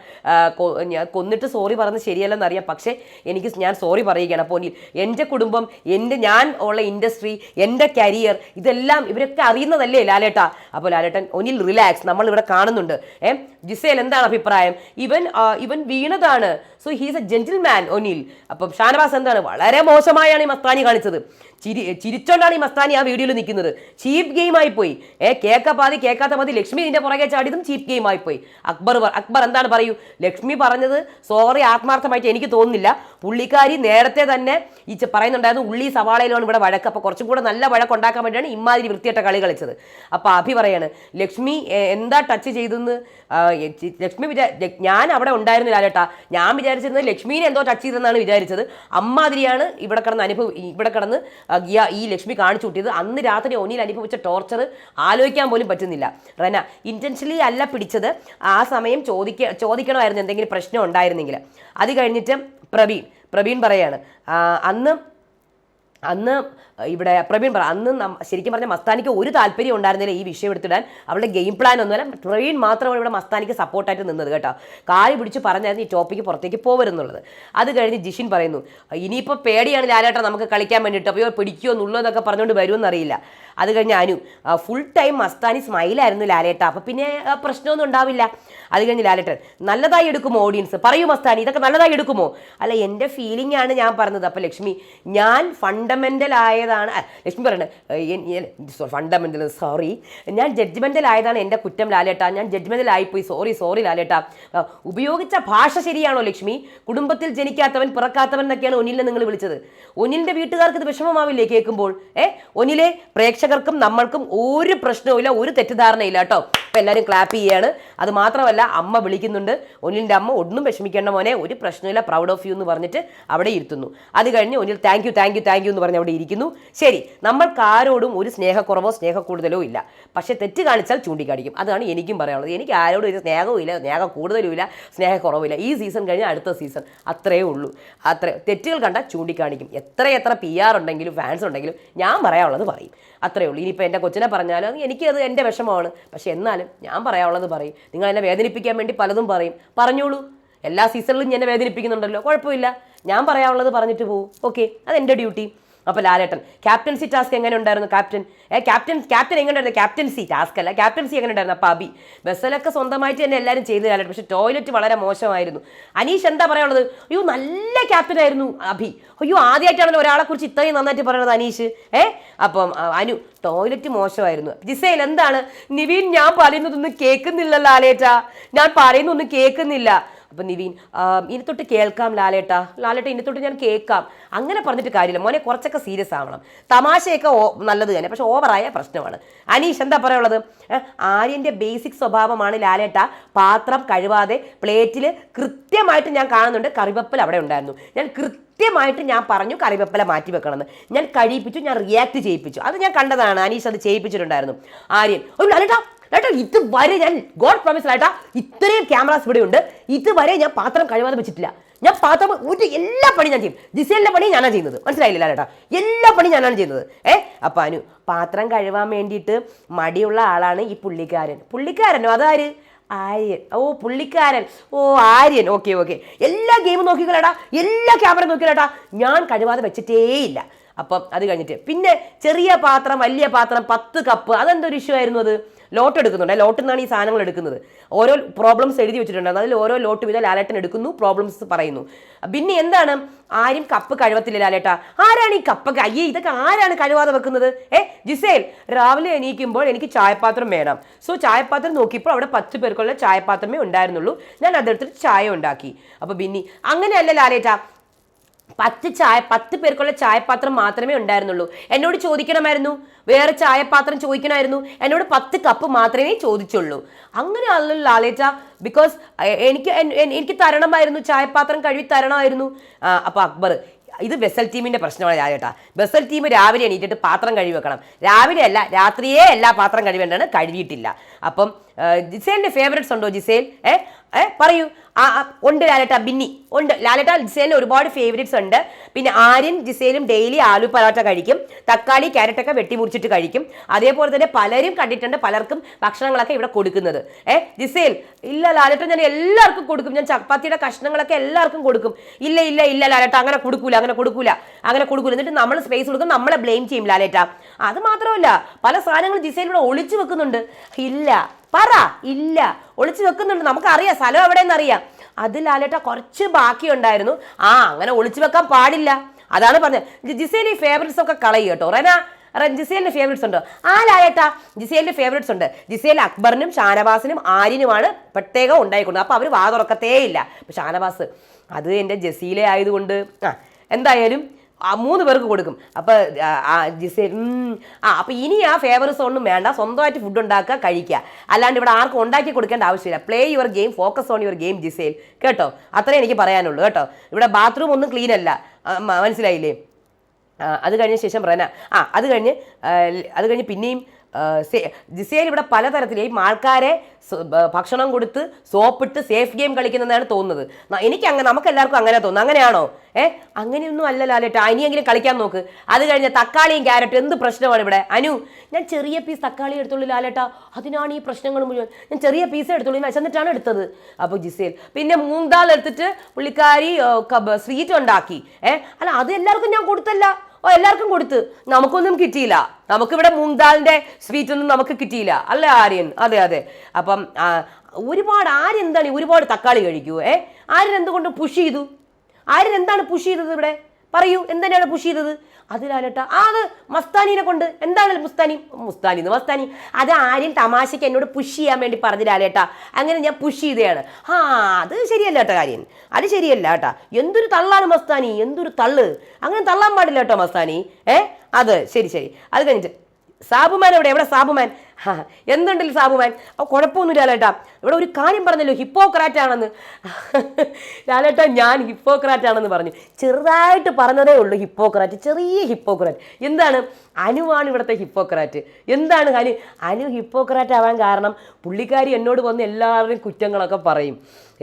ഞാൻ കൊന്നിട്ട് സോറി പറഞ്ഞ് ശരിയല്ലെന്ന് അറിയാം പക്ഷേ എനിക്ക് ഞാൻ സോറി പറയുകയാണ്. അപ്പോൾ എന്റെ കുടുംബം എന്റെ ഞാൻ ഉള്ള ഇൻഡസ്ട്രി എന്റെ കരിയർ ഇതെല്ലാം ഇവരൊക്കെ അറിയുന്നതല്ലേ ലാലേട്ട? അപ്പോൾ ലാലേട്ടൻ ഒനിൽ റിലാക്സ് നമ്മൾ ഇവിടെ കാണുന്നുണ്ട്. ഏ ജിസേൽ എന്താണ് അഭിപ്രായം? ഇവൻ ഇവൻ വീണതാണ്. So he's a gentleman Onil. അപ്പം ഷാനവാസ് എന്താണ്? വളരെ മോശമായാണ് ഈ മസ്താനി കാണിച്ചത്. ചിരി ചിരിച്ചോണ്ടാണ് ഈ മസ്താനി ആ വീഡിയോയിൽ നിൽക്കുന്നത്. ചീപ്പ് ഗെയിം ആയിപ്പോയി പോയി. ഏ കേക്ക പാതി കേൾക്കാത്ത മതി. ലക്ഷ്മി ഇതിന്റെ പുറകെ ചാടിയതും ചീപ്പ് ഗെയിം ആയിപ്പോയി പോയി. അക്ബർ അക്ബർ എന്താണ് പറയൂ? ലക്ഷ്മി പറഞ്ഞത് സോറി ആത്മാർത്ഥമായിട്ട് എനിക്ക് തോന്നുന്നില്ല. പുള്ളിക്കാരി നേരത്തെ തന്നെ ഈ പറയുന്നുണ്ടായിരുന്നു ഉള്ളി സവാളയിലാണ് ഇവിടെ വഴക്ക്. അപ്പോൾ കുറച്ചും കൂടെ നല്ല വഴക്ക് ഉണ്ടാക്കാൻ വേണ്ടിയാണ് ഇമാതിരി വൃത്തിയായിട്ട കളി കളിച്ചത്. അപ്പോൾ അഭി പറയാണ് ലക്ഷ്മി എന്താ ടച്ച് ചെയ്തെന്ന് ലക്ഷ്മി വിചാ ഞാൻ അവിടെ ഉണ്ടായിരുന്നില്ല ലാലേട്ടാ ഞാൻ വിചാരിച്ചിരുന്നത് ലക്ഷ്മീനെ എന്തോ ടച്ച് ചെയ്തെന്നാണ് വിചാരിച്ചത്. അമ്മാതിരിയാണ് ഇവിടെ കിടന്ന് അനുഭവം ഇവിടെ കിടന്ന് ഈ ലക്ഷ്മി കാണിച്ചു കൂട്ടിയത്. അന്ന് രാത്രി ഒനിയിൽ അനുഭവിച്ച ടോർച്ചർ ആലോചിക്കാൻ പോലും പറ്റുന്നില്ല. റന ഇന്റൻഷലി അല്ല പിടിച്ചത്. ആ സമയം ചോദിക്ക ചോദിക്കണമായിരുന്നു എന്തെങ്കിലും പ്രശ്നം ഉണ്ടായിരുന്നെങ്കിൽ. അത് കഴിഞ്ഞിട്ട് പ്രവീൺ പ്രവീൺ പറയാണ് അന്ന് അന്ന് ഇവിടെ പ്രവീൺ പറ അന്ന് ശരിക്കും പറഞ്ഞാൽ മസ്താനിക്ക് ഒരു താല്പര്യം ഉണ്ടായിരുന്നില്ല ഈ വിഷയം എടുത്തിടാൻ. അവളുടെ ഗെയിം പ്ലാൻ ഒന്നുമല്ല പ്രവീൺ മാത്രമാണ് ഇവിടെ മസ്താനിക്ക് സപ്പോർട്ടായിട്ട് നിന്നത് കേട്ടോ. കാൽ പിടിച്ച് പറഞ്ഞായിരുന്നു ഈ ടോപ്പിക്ക് പുറത്തേക്ക് പോകരുന്നുള്ളത് അത് കഴിഞ്ഞ് ജിഷിൻ പറയുന്നു ഇനിയിപ്പോൾ പേടിയാണ് ലാലേട്ടൻ നമുക്ക് കളിക്കാൻ വേണ്ടിയിട്ട് അപ്പോൾ പിടിക്കുമോ എന്നുള്ളതൊക്കെ പറഞ്ഞുകൊണ്ട് വരുമെന്ന് അറിയില്ല. അത് കഴിഞ്ഞ് അനു ഫുൾ ടൈം മസ്താനി സ്മൈലായിരുന്നു ലാലേട്ട. അപ്പം പിന്നെ പ്രശ്നമൊന്നും ഉണ്ടാവില്ല. അത് കഴിഞ്ഞ് ലാലേട്ടൻ നല്ലതായി എടുക്കുമോ ഓഡിയൻസ് പറയൂ മസ്താനി ഇതൊക്കെ നല്ലതായി എടുക്കുമോ? അല്ല എന്റെ ഫീലിംഗ് ആണ് ഞാൻ പറഞ്ഞത്. അപ്പം ലക്ഷ്മി ഞാൻ ഫണ്ടമെന്റൽ ആയതാണ് ലക്ഷ്മി പറയണത് ഫണ്ടമെന്റൽ സോറി ഞാൻ ജഡ്ജ്മെന്റൽ ആയതാണ് എന്റെ കുറ്റം ലാലേട്ട. ഞാൻ ജഡ്ജ്മെന്റൽ ആയിപ്പോയി. സോറി സോറി ലാലേട്ട. ഉപയോഗിച്ച ഭാഷ ശരിയാണോ ലക്ഷ്മി? കുടുംബത്തിൽ ജനിക്കാത്തവൻ പിറക്കാത്തവൻ എന്നൊക്കെയാണ് ഒനിലിനെ നിങ്ങൾ വിളിച്ചത്. ഒനിലിന്റെ വീട്ടുകാർക്ക് ഇത് വിഷമമാവില്ലേ കേൾക്കുമ്പോൾ? ഏ ഒനിലെ പ്രേക്ഷകർക്കും നമ്മൾക്കും ഒരു പ്രശ്നവുമില്ല ഒരു തെറ്റിദ്ധാരണയില്ല കേട്ടോ. അപ്പം എല്ലാവരും ക്ലാപ്പ് ചെയ്യാണ്. അത് മാത്രമല്ല അമ്മ വിളിക്കുന്നുണ്ട്. ഒനിലിന്റെ അമ്മ ഒന്നും വിഷമിക്കേണ്ട മോനെ ഒരു പ്രശ്നമില്ല പ്രൗഡ് ഓഫ് യു എന്ന് പറഞ്ഞിട്ട് അവിടെ ഇരുത്തുന്നു. അത് കഴിഞ്ഞ് Onil thank you thank you thank you എന്ന് പറഞ്ഞ് അവിടെ ഇരിക്കുന്നു. ശരി നമ്മൾക്ക് ആരോടും ഒരു സ്നേഹക്കുറവോ സ്നേഹക്കൂടുതലോ ഇല്ല. പക്ഷേ തെറ്റ് കാണിച്ചാൽ ചൂണ്ടിക്കാണിക്കും. അതാണ് എനിക്കും പറയാനുള്ളത്. എനിക്ക് ആരോടും ഒരു സ്നേഹവും ഇല്ല സ്നേഹ കൂടുതലും ഇല്ല സ്നേഹക്കുറവില്ല ഈ സീസൺ കഴിഞ്ഞാൽ അടുത്ത സീസൺ അത്രയേ ഉള്ളൂ. അത്ര തെറ്റുകൾ കണ്ടാൽ ചൂണ്ടിക്കാണിക്കും. എത്ര എത്ര പി ആർ ഉണ്ടെങ്കിലും ഫാൻസ് ഉണ്ടെങ്കിലും ഞാൻ പറയാനുള്ളത് പറയും. അത്രയേ ഉള്ളൂ. ഇനിയിപ്പോൾ എന്റെ കൊച്ചിനെ പറഞ്ഞാലും എനിക്കത് എന്റെ വിഷമമാണ്. പക്ഷേ എന്നാലും ഞാൻ പറയാനുള്ളത് പറയും. നിങ്ങൾ എന്നെ വേദനിപ്പിക്കാൻ വേണ്ടി പലതും പറയും. പറഞ്ഞോളൂ. എല്ലാ സീസണിലും എന്നെ വേദനിപ്പിക്കുന്നുണ്ടല്ലോ. കുഴപ്പമില്ല. ഞാൻ പറയാനുള്ളത് പറഞ്ഞിട്ട് പോകും ഓക്കെ അതെന്റെ ഡ്യൂട്ടി. അപ്പോൾ ലാലേട്ടൻ ക്യാപ്റ്റൻസി ടാസ്ക് എങ്ങനെ ഉണ്ടായിരുന്നു ക്യാപ്റ്റൻ ഏ ക്യാപ്റ്റൻ ക്യാപ്റ്റൻ എങ്ങനെ ഉണ്ടായിരുന്നു ക്യാപ്റ്റൻസി ടാസ്ക് അല്ല ക്യാപ്റ്റൻസി എങ്ങനെ ഉണ്ടായിരുന്നു അപ്പോൾ അബി ബസ്സിലൊക്കെ സ്വന്തമായിട്ട് തന്നെ എല്ലാവരും ചെയ്ത് ലാലേട്ടൻ പക്ഷേ ടോയ്ലറ്റ് വളരെ മോശമായിരുന്നു. അനീഷ് എന്താ പറയാനുള്ളത്? അയ്യോ നല്ല ക്യാപ്റ്റൻ ആയിരുന്നു അഭി. അയ്യോ ആദ്യമായിട്ടാണല്ലോ ഒരാളെ കുറിച്ച് ഇത്രയും നന്നായിട്ട് പറയുന്നത് അനീഷ്. ഏ അപ്പം അനു ടോയ്ലറ്റ് മോശമായിരുന്നു. ജിസയിൽ എന്താണ്? നിവീൻ ഞാൻ പറയുന്നതൊന്നും കേൾക്കുന്നില്ല ലാലേട്ടാ. ഞാൻ പറയുന്നൊന്നും കേൾക്കുന്നില്ല. അപ്പം നിവീൻ ഇനി തൊട്ട് കേൾക്കാം ലാലേട്ട. ലാലേട്ട ഇനി തൊട്ട് ഞാൻ കേൾക്കാം. അങ്ങനെ പറഞ്ഞിട്ട് കാര്യമില്ല. മോനെ കുറച്ചൊക്കെ സീരിയസ് ആവണം. തമാശയൊക്കെ നല്ലത് തന്നെ. പക്ഷെ ഓവറായ പ്രശ്നമാണ്. അനീഷ് എന്താ പറയുള്ളത് ആര്യന്റെ ബേസിക് സ്വഭാവമാണ് ലാലേട്ട. പാത്രം കഴുവാതെ പ്ലേറ്റിൽ കൃത്യമായിട്ട് ഞാൻ കാണുന്നുണ്ട്. കറിവപ്പൽ അവിടെ ഉണ്ടായിരുന്നു. ഞാൻ കൃത്യമായിട്ട് ഞാൻ പറഞ്ഞു കറിവേപ്പില മാറ്റി വെക്കണമെന്ന്. ഞാൻ കഴിപ്പിച്ചു ഞാൻ റിയാക്ട് ചെയ്യിപ്പിച്ചു. അത് ഞാൻ കണ്ടതാണ്. അനീഷ് അത് ചെയ്യിപ്പിച്ചിട്ടുണ്ടായിരുന്നു. ആര്യൻ ഒരു ലാലേട്ടാ ഇത് ഇതുവരെ ഞാൻ ഗോഡ് പ്രോമിസ് ലേട്ടാ ഇത്രയും ക്യാമറാസ് ഇവിടെ ഉണ്ട് ഇതുവരെ ഞാൻ പാത്രം കഴിവാതെ വെച്ചിട്ടില്ല. ഞാൻ പാത്രം ഒരു എല്ലാ പണിയും ഞാൻ ചെയ്യും. ജിസേലിന്റെ പണി ഞാനാണ് ചെയ്യുന്നത്. മനസ്സിലായില്ല ഏട്ടാ എല്ലാ പണിയും ഞാനാണ് ചെയ്യുന്നത്. ഏ അപ്പം അനു പാത്രം കഴുകാൻ വേണ്ടിയിട്ട് മടിയുള്ള ആളാണ് ഈ പുള്ളിക്കാരൻ. പുള്ളിക്കാരനോ? അതാര്? ആര്യൻ. ഓ പുള്ളിക്കാരൻ. ഓ ആര്യൻ. Okay okay. എല്ലാ ഗെയിമും നോക്കിക്കലേടാ എല്ലാ ക്യാമറ നോക്കിക്കോലേട്ടാ ഞാൻ കഴിവാതെ വെച്ചിട്ടേയില്ല അപ്പം അത് കഴിഞ്ഞിട്ട്. പിന്നെ ചെറിയ പാത്രം വലിയ പാത്രം പത്ത് കപ്പ് അതെന്തൊരു ഇഷ്യൂ ആയിരുന്നു അത്? ലോട്ട് എടുക്കുന്നുണ്ട്. ലോട്ടിൽ നിന്നാണ് ഈ സാധനങ്ങൾ എടുക്കുന്നത്. ഓരോ പ്രോബ്ലംസ് എഴുതി വെച്ചിട്ടുണ്ട്. അതിൽ ഓരോ ലോട്ട് വീതം ലാലേട്ടൻ എടുക്കുന്നു പ്രോബ്ലംസ് പറയുന്നു. പിന്നെ എന്താണ്? ആരും കപ്പ് കഴിവത്തില്ല ലാലേട്ട. ആരാണ് ഈ കപ്പൊക്കെ അയ്യേ ഇതൊക്കെ ആരാണ് കഴുവാതെ വെക്കുന്നത്? ഏ ജിസേൽ രാവിലെ എണീക്കുമ്പോൾ എനിക്ക് ചായപാത്രം വേണം. സോ ചായപാത്രം നോക്കിയപ്പോൾ അവിടെ പത്ത് പേർക്കുള്ള ചായപാത്രമേ ഉണ്ടായിരുന്നുള്ളൂ. ഞാൻ അതെടുത്തിട്ട് ചായ ഉണ്ടാക്കി. അപ്പൊ ബിന്നി അങ്ങനെയല്ല ലാലേട്ട. പത്ത് ചായ പത്ത് പേർക്കുള്ള ചായപാത്രം മാത്രമേ ഉണ്ടായിരുന്നുള്ളൂ. എന്നോട് ചോദിക്കണമായിരുന്നു. വേറെ ചായപാത്രം ചോദിക്കണമായിരുന്നു. എന്നോട് പത്ത് കപ്പ് മാത്രമേ ചോദിച്ചുള്ളൂ. അങ്ങനെ അല്ലല്ലോ ലാലേറ്റ ബിക്കോസ് എനിക്ക് എനിക്ക് തരണമായിരുന്നു ചായപാത്രം കഴുകി തരണമായിരുന്നു. അപ്പോൾ അപ്പൊ അക്ബർ ഇത് വെസൽ ടീമിന്റെ പ്രശ്നമാണ് രാജേട്ടാ വെസൽ ടീം രാവിലെ എണീറ്റിട്ട് പാത്രം കഴുകി വെക്കണം. രാവിലെ അല്ല രാത്രിയേ എല്ലാ പാത്രം കഴുകേണ്ടതാണ് കഴുകിയിട്ടില്ല. അപ്പം ജിസേലിന്റെ ഫേവറേറ്റ്സ് ഉണ്ടോ ജിസേൽ? ഏ ഏ പറയൂ. ആ ഉണ്ട് ലാലേട്ട ബിന്നി ഉണ്ട്. ലാലേട്ട ജിസേലിന് ഒരുപാട് ഫേവറേറ്റ്സ് ഉണ്ട്. പിന്നെ ആര്യൻ ജിസേലും ഡെയിലി ആലു പരോട്ട കഴിക്കും. തക്കാളി ക്യാരറ്റൊക്കെ വെട്ടിമുറിച്ചിട്ട് കഴിക്കും. അതേപോലെ തന്നെ പലരും കണ്ടിട്ടുണ്ട് പലർക്കും ഭക്ഷണങ്ങളൊക്കെ ഇവിടെ കൊടുക്കുന്നത്. ഏ ജിസേൽ ഇല്ല ലാലേട്ട ഞാൻ എല്ലാവർക്കും കൊടുക്കും. ഞാൻ ചപ്പാത്തിയുടെ കഷ്ണങ്ങളൊക്കെ എല്ലാവർക്കും കൊടുക്കും. ഇല്ല ഇല്ല ഇല്ല ലാലേട്ട അങ്ങനെ കൊടുക്കൂല അങ്ങനെ കൊടുക്കൂല അങ്ങനെ കൊടുക്കൂല. എന്നിട്ട് നമ്മൾ സ്പേസ് കൊടുക്കും നമ്മളെ ബ്ലെയിം ചെയ്യും ലാലേട്ട. അത് മാത്രമല്ല പല സാധനങ്ങളും ജിസേൽ ഇവിടെ ഒളിച്ചു വെക്കുന്നുണ്ട്. ഇല്ല പറ. ഇല്ല. ഒളിച്ചു വെക്കുന്നുണ്ട്. നമുക്കറിയാം. സ്ഥലം എവിടെയെന്ന് അറിയാം അത് ലാലേട്ട കുറച്ച് ബാക്കിയുണ്ടായിരുന്നു. ആ അങ്ങനെ ഒളിച്ചു വെക്കാൻ പാടില്ല. അതാണ് പറഞ്ഞത്. ജിസേൽ ഈ ഫേവറേറ്റ്സ് ഒക്കെ കളയും കേട്ടോ. റെന ജിസേലിന്റെ ഫേവറേറ്റ്സ് ഉണ്ടോ. ആ ലാലേട്ട ജിസേലിന്റെ ഫേവറേറ്റ്സ് ഉണ്ട്. ജിസേൽ അക്ബറിനും ഷാനവാസിനും ആര്യനുമാണ് പ്രത്യേകം ഉണ്ടായിക്കൊണ്ട്. അപ്പൊ അവർ വാ തുറക്കത്തേ ഇല്ല ഷാനവാസ് അത് എന്റെ ജസീലെ ആയതുകൊണ്ട് ആ എന്തായാലും ആ മൂന്ന് പേർക്ക് കൊടുക്കും. അപ്പൊ ആ, ആ ജിസേൽ ആ അപ്പൊ ഇനി ആ ഫേവറേഴ്സ് ഒന്നും വേണ്ട. സ്വന്തമായിട്ട് ഫുഡ് ഉണ്ടാക്കുക കഴിക്കുക. അല്ലാണ്ട് ഇവിടെ ആർക്കും ഉണ്ടാക്കി കൊടുക്കേണ്ട ആവശ്യമില്ല. Play your game focus on your game Gisele കേട്ടോ? അത്രേ എനിക്ക് പറയാനുള്ളൂ. കേട്ടോ? ഇവിടെ ബാത്റൂം ഒന്നും ക്ലീൻ അല്ല. മനസ്സിലായില്ലേ? അത് കഴിഞ്ഞ ശേഷം റെന. ആ അത് കഴിഞ്ഞ് അത് കഴിഞ്ഞ് പിന്നെയും ജിസേൽ ഇവിടെ പലതരത്തിലെയും ആൾക്കാരെ ഭക്ഷണം കൊടുത്ത് സോപ്പിട്ട് സേഫ് ഗെയിം കളിക്കുന്നതാണ് തോന്നുന്നത്. എനിക്ക് അങ്ങനെ നമുക്ക് എല്ലാവർക്കും അങ്ങനെ തോന്നുന്നു അങ്ങനെയാണോ? ഏ? അങ്ങനെയൊന്നും അല്ല ലാലേട്ടാ. ഇനിയെങ്കിലും കളിക്കാൻ നോക്ക്. അത് കഴിഞ്ഞ തക്കാളിയും ക്യാരറ്റും എന്ത് പ്രശ്നമാണ് ഇവിടെ? അനു ഞാൻ ചെറിയ പീസ് തക്കാളി എടുത്തുള്ളൂ ലാലേട്ടാ. അതിനാണ് ഈ പ്രശ്നങ്ങൾ മുഴുവൻ. ഞാൻ ചെറിയ പീസ് എടുത്തുള്ളൂ. വിശന്നിട്ടാണ് എടുത്തത്. അപ്പോൾ ജിസേൽ. പിന്നെ മൂങ്ദാൽ എടുത്തിട്ട് പുള്ളിക്കാരി സ്വീറ്റ് ഉണ്ടാക്കി. ഏ? അല്ല അത് എല്ലാവർക്കും ഞാൻ കൊടുത്തല്ല. എല്ലാവർക്കും കൊടുത്ത്. നമുക്കൊന്നും കിട്ടിയില്ല. നമുക്കിവിടെ മൂങ്ദാലിന്റെ സ്വീറ്റ് ഒന്നും നമുക്ക് കിട്ടിയില്ല. അല്ല ആര്യൻ? അതെ അതെ. അപ്പം ഒരുപാട് ആര്യൻ എന്താണ് ഒരുപാട് തക്കാളി കഴിക്കൂ ഏ? ആര്യൻ എന്തുകൊണ്ട് പുഷ് ചെയ്തു? ആര്യൻ എന്താണ് പുഷ് ചെയ്തത് ഇവിടെ? പറയൂ എന്തിനാണ് പുഷ് ചെയ്തത്? അതിലാലട്ട ആ അത് മസ്താനിനെ കൊണ്ട്. എന്താണ് മുസ്താനി? മുസ്താനി മസ്താനി. അത് ആര്യൻ തമാശയ്ക്ക് എന്നോട് പുഷ് ചെയ്യാൻ വേണ്ടി പറഞ്ഞില്ലാലേട്ടാ അങ്ങനെ ഞാൻ പുഷ് ചെയ്തതാണ്. ആ അത് ശരിയല്ല കേട്ടോ കാര്യം. അത് ശരിയല്ല കേട്ടാ എന്തൊരു തള്ളാണ് മസ്താനി? എന്തൊരു തള്ള്. അങ്ങനെ തള്ളാൻ പാടില്ല കേട്ടോ മസ്താനി. ഏ? അത് ശരി ശരി. അത് കഴിഞ്ഞിട്ട്. സാബുമാൻ എവിടെ? എവിടെ സാബുമാൻ? ഹാ എന്തുണ്ടല്ലോ സാബുമാൻ? ആ കുഴപ്പമൊന്നുമില്ല ലാലേട്ടാ. ഇവിടെ ഒരു കാര്യം പറഞ്ഞല്ലോ ഹിപ്പോക്രാറ്റ് ആണെന്ന് ലാലേട്ടാ ഞാൻ ഹിപ്പോക്രാറ്റ് ആണെന്ന് പറഞ്ഞു. ചെറുതായിട്ട് പറഞ്ഞതേ ഉള്ളൂ ഹിപ്പോക്രാറ്റ് ചെറിയ ഹിപ്പോക്രാറ്റ്. എന്താണ്? അനുവാണ് ഇവിടുത്തെ ഹിപ്പോക്രാറ്റ്. എന്താണ് അനു? അനു ഹിപ്പോക്രാറ്റ് ആവാൻ കാരണം പുള്ളിക്കാരി എന്നോട് വന്ന് എല്ലാവരുടെയും കുറ്റങ്ങളൊക്കെ പറയും.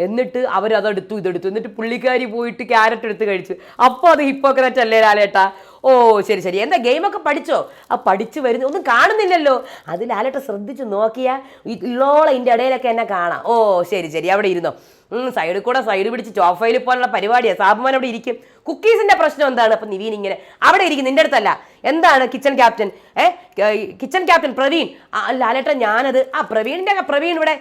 എന്നിട്ട് അവരതെടുത്തു ഇതെടുത്തു. എന്നിട്ട് പുള്ളിക്കാരി പോയിട്ട് ക്യാരറ്റ് എടുത്ത് കഴിച്ചു. അപ്പോൾ അത് ഹിപ്പോക്രാറ്റ് അല്ലേ ലാലേട്ടാ? ഓ ശരി ശരി. എന്താ ഗെയിമൊക്കെ പഠിച്ചോ? ആ പഠിച്ചു വരുന്നു ഒന്നും കാണുന്നില്ലല്ലോ. അത് ലാലേട്ട ശ്രദ്ധിച്ച് നോക്കിയാൽ ഇല്ലോളം ഇതിന്റെ ഇടയിലൊക്കെ എന്നെ കാണാം. ഓ ശരി ശരി അവിടെ ഇരുന്നോ. സൈഡിൽ കൂടെ സൈഡ് പിടിച്ച് ചോഫയിൽ പോലുള്ള പരിപാടിയാണ് സാബുമാൻ അവിടെ ഇരിക്കും. കുക്കീസിന്റെ പ്രശ്നം എന്താണ്? അപ്പൊ നിവീൻ ഇങ്ങനെ അവിടെ ഇരിക്കും നിന്റെ അടുത്തല്ല. എന്താണ് കിച്ചൺ ക്യാപ്റ്റൻ ഏ കിച്ചൺ ക്യാപ്റ്റൻ പ്രവീൺ. ആ ലാലേട്ട ഞാനത് ആ പ്രവീണിന്റെ പ്രവീൺ ഇവിടെ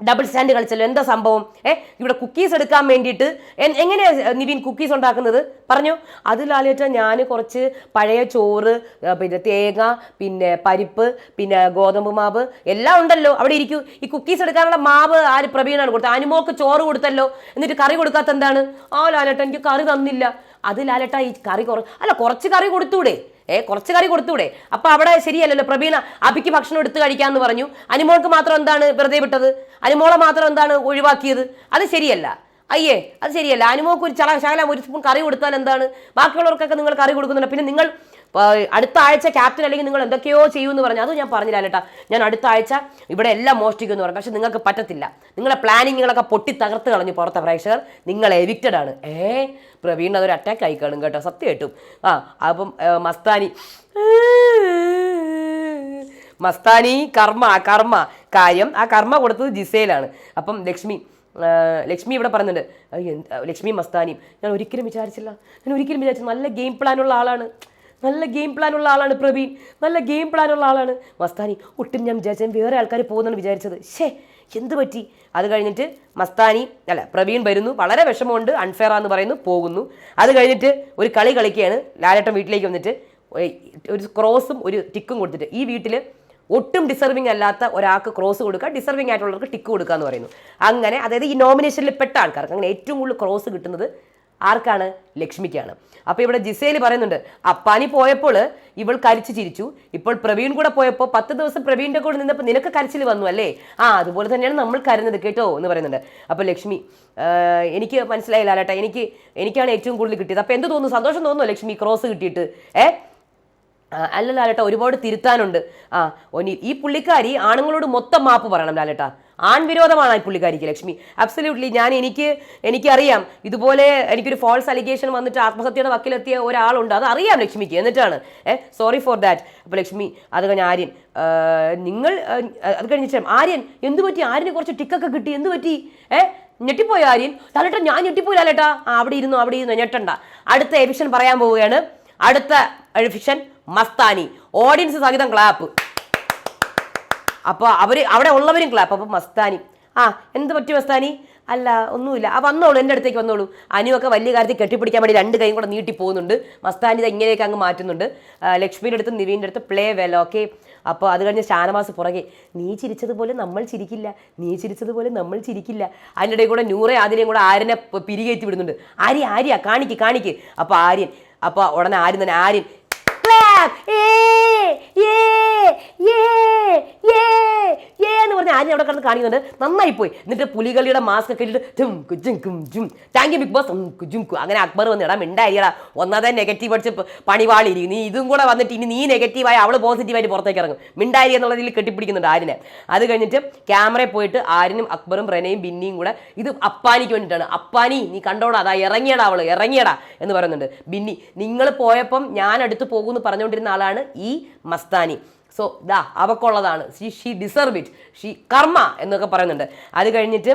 ഡബിൾ സ്റ്റാൻഡ് കളിച്ചല്ലോ. എന്താ സംഭവം? ഏ ഇവിടെ കുക്കീസ് എടുക്കാൻ വേണ്ടിയിട്ട് എങ്ങനെയാണ് എങ്ങനെയാ നിവിൻ കുക്കീസ് ഉണ്ടാക്കുന്നത്? പറഞ്ഞു. അത് ലാലേറ്റ ഞാൻ കുറച്ച് പഴയ ചോറ് പിന്നെ തേങ്ങ പിന്നെ പരിപ്പ് പിന്നെ ഗോതമ്പ് മാവ് എല്ലാം ഉണ്ടല്ലോ. അവിടെ ഇരിക്കൂ. ഈ കുക്കീസ് എടുക്കാനുള്ള മാവ് ആര് പ്രവീണാണ് കൊടുത്തത്? അനുമോക്ക് ചോറ് കൊടുത്തല്ലോ. എന്നിട്ട് കറി കൊടുക്കാത്ത എന്താണ് ആ ലാലേട്ട എനിക്ക് കറി തന്നില്ല. അത് ലാലേട്ട ഈ കറി കുറ അല്ല കുറച്ച് കറി കൊടുത്തൂടെ? ഏ കുറച്ച് കറി കൊടുത്തൂടെ? അപ്പൊ അവിടെ ശരിയല്ലല്ലോ. പ്രവീണ അബിക്ക് ഭക്ഷണം എടുത്ത് കഴിക്കാന്ന് പറഞ്ഞു. അനിമോൾക്ക് മാത്രം എന്താണ് വെറുതെ വിട്ടത്? അനിമോളെ മാത്രം എന്താണ് ഒഴിവാക്കിയത്? അത് ശരിയല്ല. അയ്യേ അത് ശരിയല്ല. അനുമോക്ക് ഒരു ചള ശകലം ഒരു സ്പൂൺ കറി കൊടുത്താൽ എന്താണ്? ബാക്കിയുള്ളവർക്കൊക്കെ നിങ്ങൾ കറി കൊടുക്കുന്നുണ്ട്. പിന്നെ നിങ്ങൾ അടുത്ത ആഴ്ച ക്യാപ്റ്റൻ അല്ലെങ്കിൽ നിങ്ങൾ എന്തൊക്കെയോ ചെയ്യുമെന്ന് പറഞ്ഞു അത് ഞാൻ പറഞ്ഞില്ല കേട്ടാ. ഞാൻ അടുത്ത ആഴ്ച ഇവിടെ എല്ലാം മോഷ്ടിക്കുമെന്ന് പറഞ്ഞു. പക്ഷെ നിങ്ങൾക്ക് പറ്റത്തില്ല. നിങ്ങളെ പ്ലാനിങ്ങുകളൊക്കെ പൊട്ടി തകർത്ത് കളഞ്ഞു പുറത്തെ പ്രേക്ഷകർ. നിങ്ങൾ എവിക്റ്റഡ് ആണ്. ഏ? പ്രവീൺ അതൊരു അറ്റാക്ക് ആയി കാണും കേട്ടോ. സത്യമായിട്ടും ആ അപ്പം മസ്താനി. മസ്താനി കർമ്മ കർമ്മ കാര്യം. ആ കർമ്മ കൊടുത്തത് ജിസയിലാണ് അപ്പം ലക്ഷ്മി ലക്ഷ്മി ഇവിടെ പറയുന്നുണ്ട്. ലക്ഷ്മി മസ്താനിയും. ഞാൻ ഒരിക്കലും വിചാരിച്ചില്ല. ഞാൻ ഒരിക്കലും വിചാരിച്ചു നല്ല ഗെയിം പ്ലാനുള്ള ആളാണ്. നല്ല ഗെയിം പ്ലാൻ ഉള്ള ആളാണ് പ്രവീൺ. നല്ല ഗെയിം പ്ലാൻ ഉള്ള ആളാണ്. മസ്താനി ഒട്ടും ഞാൻ വിചാരിച്ചാൽ വേറെ ആൾക്കാർ പോകുന്നാണ് വിചാരിച്ചത്. ഷേ എന്ത് പറ്റി? അത് കഴിഞ്ഞിട്ട് മസ്താനി അല്ല പ്രവീൺ വരുന്നു. വളരെ വിഷമമുണ്ട് അൺഫെയർ ആണെന്ന് പറയുന്നു പോകുന്നു. അത് കഴിഞ്ഞിട്ട് ഒരു കളി കളിക്കുകയാണ്. ലാലേട്ടൻ വീട്ടിലേക്ക് വന്നിട്ട് ഒരു ക്രോസും ഒരു ടിക്കും കൊടുത്തിട്ട്. ഈ വീട്ടിൽ ഒട്ടും ഡിസർവിങ് അല്ലാത്ത ഒരാൾക്ക് ക്രോസ് കൊടുക്കുക ഡിസർവിങ് ആയിട്ടുള്ളവർക്ക് ടിക്ക് കൊടുക്കുക എന്ന് പറയുന്നു. അങ്ങനെ അതായത് ഈ നോമിനേഷനിൽ പെട്ട ആൾക്കാർക്ക് അങ്ങനെ ഏറ്റവും കൂടുതൽ ക്രോസ് കിട്ടുന്നത് ആർക്കാണ്? ലക്ഷ്മിക്കാണ്. അപ്പോൾ ഇവിടെ ജിസേൽ പറയുന്നുണ്ട് അപ്പാനി പോയപ്പോൾ ഇവൾ കരിച്ചു ചിരിച്ചു. ഇപ്പോൾ പ്രവീൺ കൂടെ പോയപ്പോൾ പത്ത് ദിവസം പ്രവീണിന്റെ കൂടെ നിന്നപ്പോൾ നിനക്ക് കരച്ചിൽ വന്നു അല്ലേ? ആ അതുപോലെ തന്നെയാണ് നമ്മൾ കരുന്നത് കേട്ടോ എന്ന് പറയുന്നുണ്ട്. അപ്പോൾ ലക്ഷ്മി എനിക്ക് മനസ്സിലായില്ല അല്ലേട്ടാ എനിക്ക് എനിക്കാണ് ഏറ്റവും കൂടുതൽ കിട്ടിയത്. അപ്പോൾ എന്ത് തോന്നുന്നു? സന്തോഷം തോന്നുന്നു ലക്ഷ്മി? ക്രോസ് കിട്ടിയിട്ട് ഏ? ആ, അല്ല ലാലേട്ട ഒരുപാട് തിരുത്താനുണ്ട്. ആ ഒനി ഈ പുള്ളിക്കാരി ആണുങ്ങളോട് മൊത്തം മാപ്പ് പറയണം ലാലേട്ട. ആൺവിരോധമാണ് ഈ പുള്ളിക്കാരിക്ക് ലക്ഷ്മി. അബ്സല്യൂട്ട്ലി ഞാൻ എനിക്ക് എനിക്കറിയാം. ഇതുപോലെ എനിക്കൊരു ഫോൾസ് അലിഗേഷൻ വന്നിട്ട് ആത്മഹത്യയുടെ വക്കിലെത്തിയ ഒരാളുണ്ട്. അത് അറിയാം ലക്ഷ്മിക്ക് എന്നിട്ടാണ്. ഏ സോറി ഫോർ ദാറ്റ് അപ്പോൾ ലക്ഷ്മി അത് കഴിഞ്ഞ് ആര്യൻ. നിങ്ങൾ അത് കഴിഞ്ഞ ആര്യൻ എന്ത് പറ്റി? ആര്യന് കുറച്ച് ടിക്കൊക്കെ കിട്ടി. എന്ത് പറ്റി? ഏ ഞെട്ടിപ്പോയി ആര്യൻ? ലാലേട്ട ഞാൻ ഞെട്ടിപ്പോയി ലാലേട്ടാ. ആ അവിടെ ഇരുന്നു അവിടെ ഇരുന്നു ഞെട്ടണ്ട. അടുത്ത എവിഷൻ പറയാൻ പോവുകയാണ്. അടുത്ത എവിഷൻ മസ്താനി. ഓഡിയൻസ് സഹിതം ക്ലാപ്പ് അപ്പോൾ അവർ അവിടെ ഉള്ളവരും ക്ലാപ്പ് അപ്പോൾ മസ്താനി. ആ എന്ത് പറ്റി മസ്താനി? അല്ല ഒന്നുമില്ല. ആ വന്നോളൂ എന്റെ അടുത്തേക്ക് വന്നോളൂ. അനുവൊക്കെ വലിയ കാര്യത്തിൽ കെട്ടിപ്പിടിക്കാൻ വേണ്ടി രണ്ട് കൈയും കൂടെ നീട്ടി പോകുന്നുണ്ട്. മസ്താനി ഇത് ഇങ്ങനെയൊക്കെ അങ്ങ് മാറ്റുന്നുണ്ട്. ലക്ഷ്മിയുടെ അടുത്ത് നിവീന്റെ അടുത്ത് പ്ലേ വെൽ ഓക്കെ അപ്പോൾ അത് കഴിഞ്ഞ് ഷാനവാസ് പുറകെ നീ ചിരിച്ചതുപോലെ നമ്മൾ ചിരിക്കില്ല. നീ ചിരിച്ചതുപോലെ നമ്മൾ ചിരിക്കില്ല. അതിന്റെ ഇടയിൽ കൂടെ നൂറെ ആദ്യം കൂടെ ആര്യനെ പിരികേറ്റി വിടുന്നുണ്ട്. ആര്യ ആര്യ കാണിക്ക് കാണിക്ക്. അപ്പോൾ ആര്യൻ അപ്പോൾ ഉടനെ ആര്യൻ തന്നെ ആര്യൻ clap. ഏ, ഏ, ഏ, ഏ, ഏ എന്ന് പറഞ്ഞ ആര്യൻ അവിടെ കിടന്ന് കാണിക്കുന്നുണ്ട്. നന്നായി പോയി എന്നിട്ട് പുലികളിയുടെ മാസ്ക് ഒക്കെ ജും കുജും കും ജും താങ്ക് യു ബിഗ് ബോസ് കുജും കു. അങ്ങനെ അക്ബർ വന്ന് ഇടാൻ മിണ്ടായിരിക്കടാ ഒന്നാതെ നെഗറ്റീവ് അടിച്ച് പണിവാളി പണിവാളിരിക്കും നീ ഇതും കൂടെ വന്നിട്ട് ഇനി നീ നെഗറ്റീവായി അവൾ പോസിറ്റീവായിട്ട് പുറത്തേക്ക് ഇറങ്ങും. മിണ്ടായി രീതിയിൽ കെട്ടിപ്പിടിക്കുന്നുണ്ട് ആരിനെ അത് കഴിഞ്ഞിട്ട് ക്യാമറയിൽ പോയിട്ട് ആരിനും അക്ബറും റെനയും ബിന്നിയും കൂടെ ഇത് അപ്പാനിക്ക് വേണ്ടിയിട്ടാണ്. അപ്പാനി നീ കണ്ടോടാ. അതാ ഇറങ്ങിയടാ അവൾ. ഇറങ്ങിയടാ എന്ന് പറയുന്നുണ്ട്. ബിന്നി നിങ്ങൾ പോയപ്പം ഞാൻ അടുത്ത് പോകുമെന്ന് പറഞ്ഞുകൊണ്ടിരുന്ന ആളാണ് ഈ മസ്താനി. സോ ദാ അവക്കുള്ളതാണ്. She she deserve it she കർമ്മ എന്നൊക്കെ പറയുന്നുണ്ട്. അത് കഴിഞ്ഞിട്ട്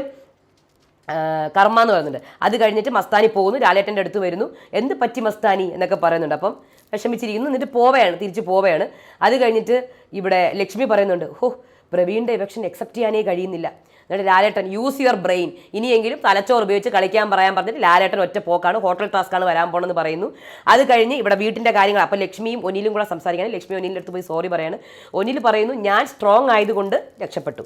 കർമ്മ എന്ന് പറയുന്നുണ്ട്. അത് കഴിഞ്ഞിട്ട് മസ്താനി പോകുന്നു. ലാലേട്ടന്റെ അടുത്ത് വരുന്നു. എന്ത് പറ്റി മസ്താനി എന്നൊക്കെ പറയുന്നുണ്ട്. അപ്പം വിഷമിച്ചിരിക്കുന്നു. എന്നിട്ട് പോവുകയാണ് തിരിച്ച് പോവുകയാണ് അത് കഴിഞ്ഞിട്ട് ഇവിടെ ലക്ഷ്മി പറയുന്നുണ്ട്. ഹോ പ്രവീണിന്റെ ഇലക്ഷൻ അക്സെപ്റ്റ് ചെയ്യാനേ കഴിയുന്നില്ല. എന്നിട്ട് ലാലേട്ടൻ യൂസ് യുവർ ബ്രെയിൻ ഇനിയെങ്കിലും തലച്ചോറ് ഉപയോഗിച്ച് കളിക്കാൻ പറയാൻ പറഞ്ഞിട്ട് ലാലേട്ടൻ ഒറ്റ പോക്കാണ്. ഹോട്ടൽ ടാസ്ക്കാണ് വരാൻ പോകണമെന്ന് പറയുന്നു. അത് കഴിഞ്ഞ് ഇവിടെ വീട്ടിന്റെ കാര്യങ്ങൾ അപ്പോൾ ലക്ഷ്മിയും ഒനിലും കൂടെ സംസാരിക്കുകയാണ് ലക്ഷ്മി ഒനിലിന്റെ അടുത്ത് പോയി സോറി പറയാണ്. ഒനിൽ പറയുന്നു ഞാൻ സ്ട്രോങ് ആയതുകൊണ്ട് രക്ഷപ്പെട്ടു.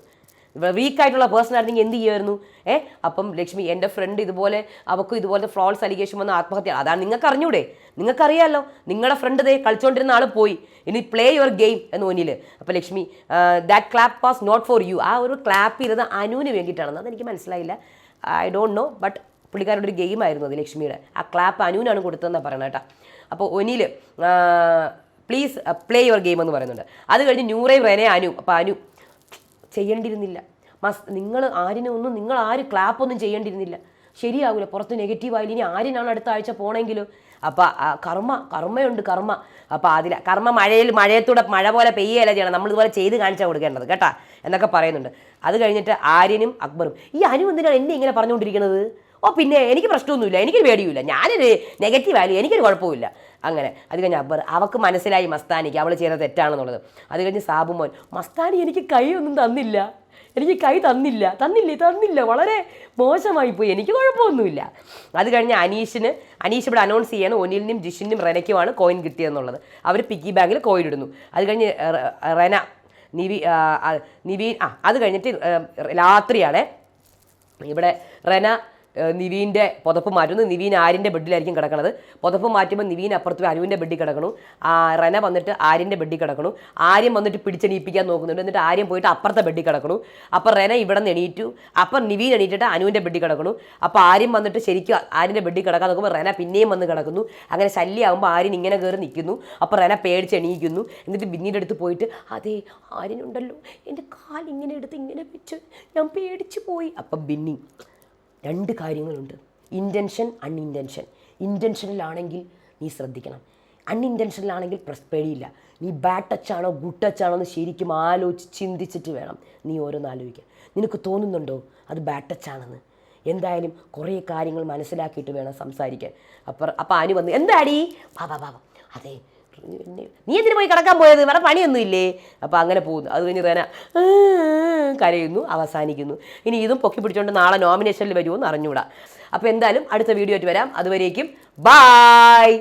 വീക്ക് ആയിട്ടുള്ള പേഴ്സൺ ആയിരുന്നെങ്കിൽ എന്ത് ചെയ്യുമായിരുന്നു? ഏ? അപ്പം ലക്ഷ്മി എന്റെ ഫ്രണ്ട് ഇതുപോലെ അവക്കും ഇതുപോലത്തെ ഫ്രോൾസ് അലിഗേഷൻ വന്ന ആത്മഹത്യ. അതാണ് നിങ്ങൾക്ക് അറിഞ്ഞൂടെ? നിങ്ങൾക്കറിയാമല്ലോ നിങ്ങളുടെ ഫ്രണ്ട് ദേ കളിച്ചുകൊണ്ടിരുന്ന ആൾ പോയി. ഇനി പ്ലേ യുവർ ഗെയിം എന്ന് മുന്നിൽ അപ്പോൾ Lakshmi that clap was not for you ആ ഒരു ക്ലാപ്പ് ചെയ്തത് അനുവിന് വേണ്ടിയിട്ടാണെന്ന് അതെനിക്ക് മനസ്സിലായില്ല. ഐ ഡോണ്ട് നോ ബട്ട് പുള്ളിക്കാരുടെ ഒരു ഗെയിം ആയിരുന്നു അത് ലക്ഷ്മിയുടെ. ആ ക്ലാപ്പ് അനുവിനാണ് കൊടുത്തതെന്നാണ് പറയണത് കേട്ടോ. അപ്പോൾ Onil please play your game എന്ന് പറയുന്നുണ്ട്. അത് കഴിഞ്ഞ് ന്യൂറേ റെനെ അനു. അപ്പോൾ അനു ചെയ്യേണ്ടിയിരുന്നില്ല. മസ് നിങ്ങൾ ആരിനെ ഒന്നും നിങ്ങൾ ആര് ക്ലാപ്പ് ഒന്നും ചെയ്യേണ്ടിയിരുന്നില്ല. ശരിയാവില്ല പുറത്ത് നെഗറ്റീവ് ആയില്ല ഇനി ആരിനാണ് അടുത്ത ആഴ്ച പോണെങ്കിലോ. അപ്പോൾ കർമ്മ കർമ്മയുണ്ട് കർമ്മ. അപ്പോൾ അതില കർമ്മ മഴയിൽ മഴയത്തൂടെ മഴ പോലെ പെയ്യല്ല ചെയ്യണം നമ്മൾ ഇതുപോലെ ചെയ്ത് കാണിച്ചാൽ കൊടുക്കേണ്ടത് കേട്ടാ? എന്നൊക്കെ പറയുന്നുണ്ട്. അത് കഴിഞ്ഞിട്ട് ആര്യനും അക്ബറും ഈ അനു എന്തിനാണ് എന്നെ ഇങ്ങനെ പറഞ്ഞുകൊണ്ടിരിക്കുന്നത് ഓ പിന്നെ എനിക്ക് പ്രശ്നമൊന്നുമില്ല എനിക്കൊരു പേടിയുമില്ല. ഞാനൊരു നെഗറ്റീവ് ആയാലും എനിക്കൊരു കുഴപ്പമില്ല അങ്ങനെ. അത് കഴിഞ്ഞ് അബ്ബർ അവൾക്ക് മനസ്സിലായി മസ്താനിക്ക് അവൾ ചെയ്ത തെറ്റാണെന്നുള്ളത്. അത് കഴിഞ്ഞ് സാബു മോൻ മസ്താനി എനിക്ക് കൈ ഒന്നും തന്നില്ല. എനിക്ക് കൈ തന്നില്ല. തന്നില്ലേ? തന്നില്ല. വളരെ മോശമായി പോയി. എനിക്ക് കുഴപ്പമൊന്നുമില്ല. അത് കഴിഞ്ഞ് അനീഷിന് അനീഷ് ഇവിടെ അനൗൺസ് ചെയ്യാണ്. ഒനിലിനും ജിഷിനും റെനയ്ക്കുമാണ് കോയിൻ കിട്ടിയതെന്നുള്ളത്. അവർ പിഗ്ഗി ബാങ്കിൽ കോയിൻ ഇടുന്നു. അത് കഴിഞ്ഞ് റെന നിവി ആ, ആ, അത് കഴിഞ്ഞിട്ട് രാത്രിയാണ്. ഇവിടെ റെന നിവീന്റെ പുതപ്പ് മാറ്റുന്നു. നിവീൻ ആര്യന്റെ ബെഡിലായിരിക്കും കിടക്കണത്. പുതപ്പ് മാറ്റുമ്പോൾ നിവീൻ അപ്പുറത്ത് പോയി അനുവിന്റെ ബെഡിൽ കിടക്കണു. റെന വന്നിട്ട് ആര്യന്റെ ബെഡിൽ കിടക്കണു. ആര്യം വന്നിട്ട് പിടിച്ചെണീപ്പിക്കാൻ നോക്കുന്നുണ്ട്. എന്നിട്ട് ആര്യം പോയിട്ട് അപ്പുറത്തെ ബെഡിൽ കിടക്കണു. അപ്പോൾ റെന ഇവിടെ നിന്ന് എണീറ്റു. അപ്പം നിവീൻ എണീറ്റിട്ട് അനുവിന്റെ ബെഡിൽ കിടക്കണു. അപ്പോൾ ആര്യം വന്നിട്ട് ശരിക്കും ആര്യന്റെ ബെഡിൽ കിടക്കാൻ നോക്കുമ്പോൾ റെന പിന്നെയും വന്ന് കിടക്കുന്നു. അങ്ങനെ ശല്യമാകുമ്പോൾ ആര്യൻ ഇങ്ങനെ കയറി നിൽക്കുന്നു. അപ്പോൾ റെന പേടിച്ച് എണീക്കുന്നു. എന്നിട്ട് പിന്നീട് അടുത്ത് പോയിട്ട് അതെ ആര്യനുണ്ടല്ലോ. എന്റെ കാൽ ഇങ്ങനെ എടുത്ത് ഇങ്ങനെ വെച്ച് ഞാൻ പേടിച്ച് പോയി. അപ്പം ബിന്നി രണ്ട് കാര്യങ്ങളുണ്ട്. ഇന്റൻഷൻ അൺഇന്റൻഷൻ ഇന്റൻഷനിലാണെങ്കിൽ നീ ശ്രദ്ധിക്കണം. അൺഇന്റൻഷനിലാണെങ്കിൽ പ്രസ് പേടിയില്ല നീ ബാഡ് ടച്ചാണോ ഗുഡ് ടച്ചാണോ എന്ന് ശരിക്കും ആലോചിച്ച് ചിന്തിച്ചിട്ട് വേണം നീ ഓരോന്ന് ആലോചിക്കാൻ. നിനക്ക് തോന്നുന്നുണ്ടോ അത് ബാഡ് ടച്ചാണെന്ന് എന്തായാലും കുറേ കാര്യങ്ങൾ മനസ്സിലാക്കിയിട്ട് വേണം സംസാരിക്കാൻ. അപ്പം അപ്പം അനു വന്ന് എന്താടി? ബാബാ ബാബാ അതെ നീ എന്തിനു പോയി കിടക്കാൻ പോയത്? വേറെ പണിയൊന്നും ഇല്ലേ അപ്പം അങ്ങനെ പോകുന്നു. അത് കഴിഞ്ഞ് റേന കരയുന്നു അവസാനിക്കുന്നു. ഇനി ഇതും പൊക്കി പിടിച്ചുകൊണ്ട് നാളെ നോമിനേഷനിൽ വരുമോ എന്ന് അറിഞ്ഞുകൂടാ. അപ്പോൾ എന്തായാലും അടുത്ത വീഡിയോ ആയിട്ട് വരാം. അതുവരേക്കും ബായ്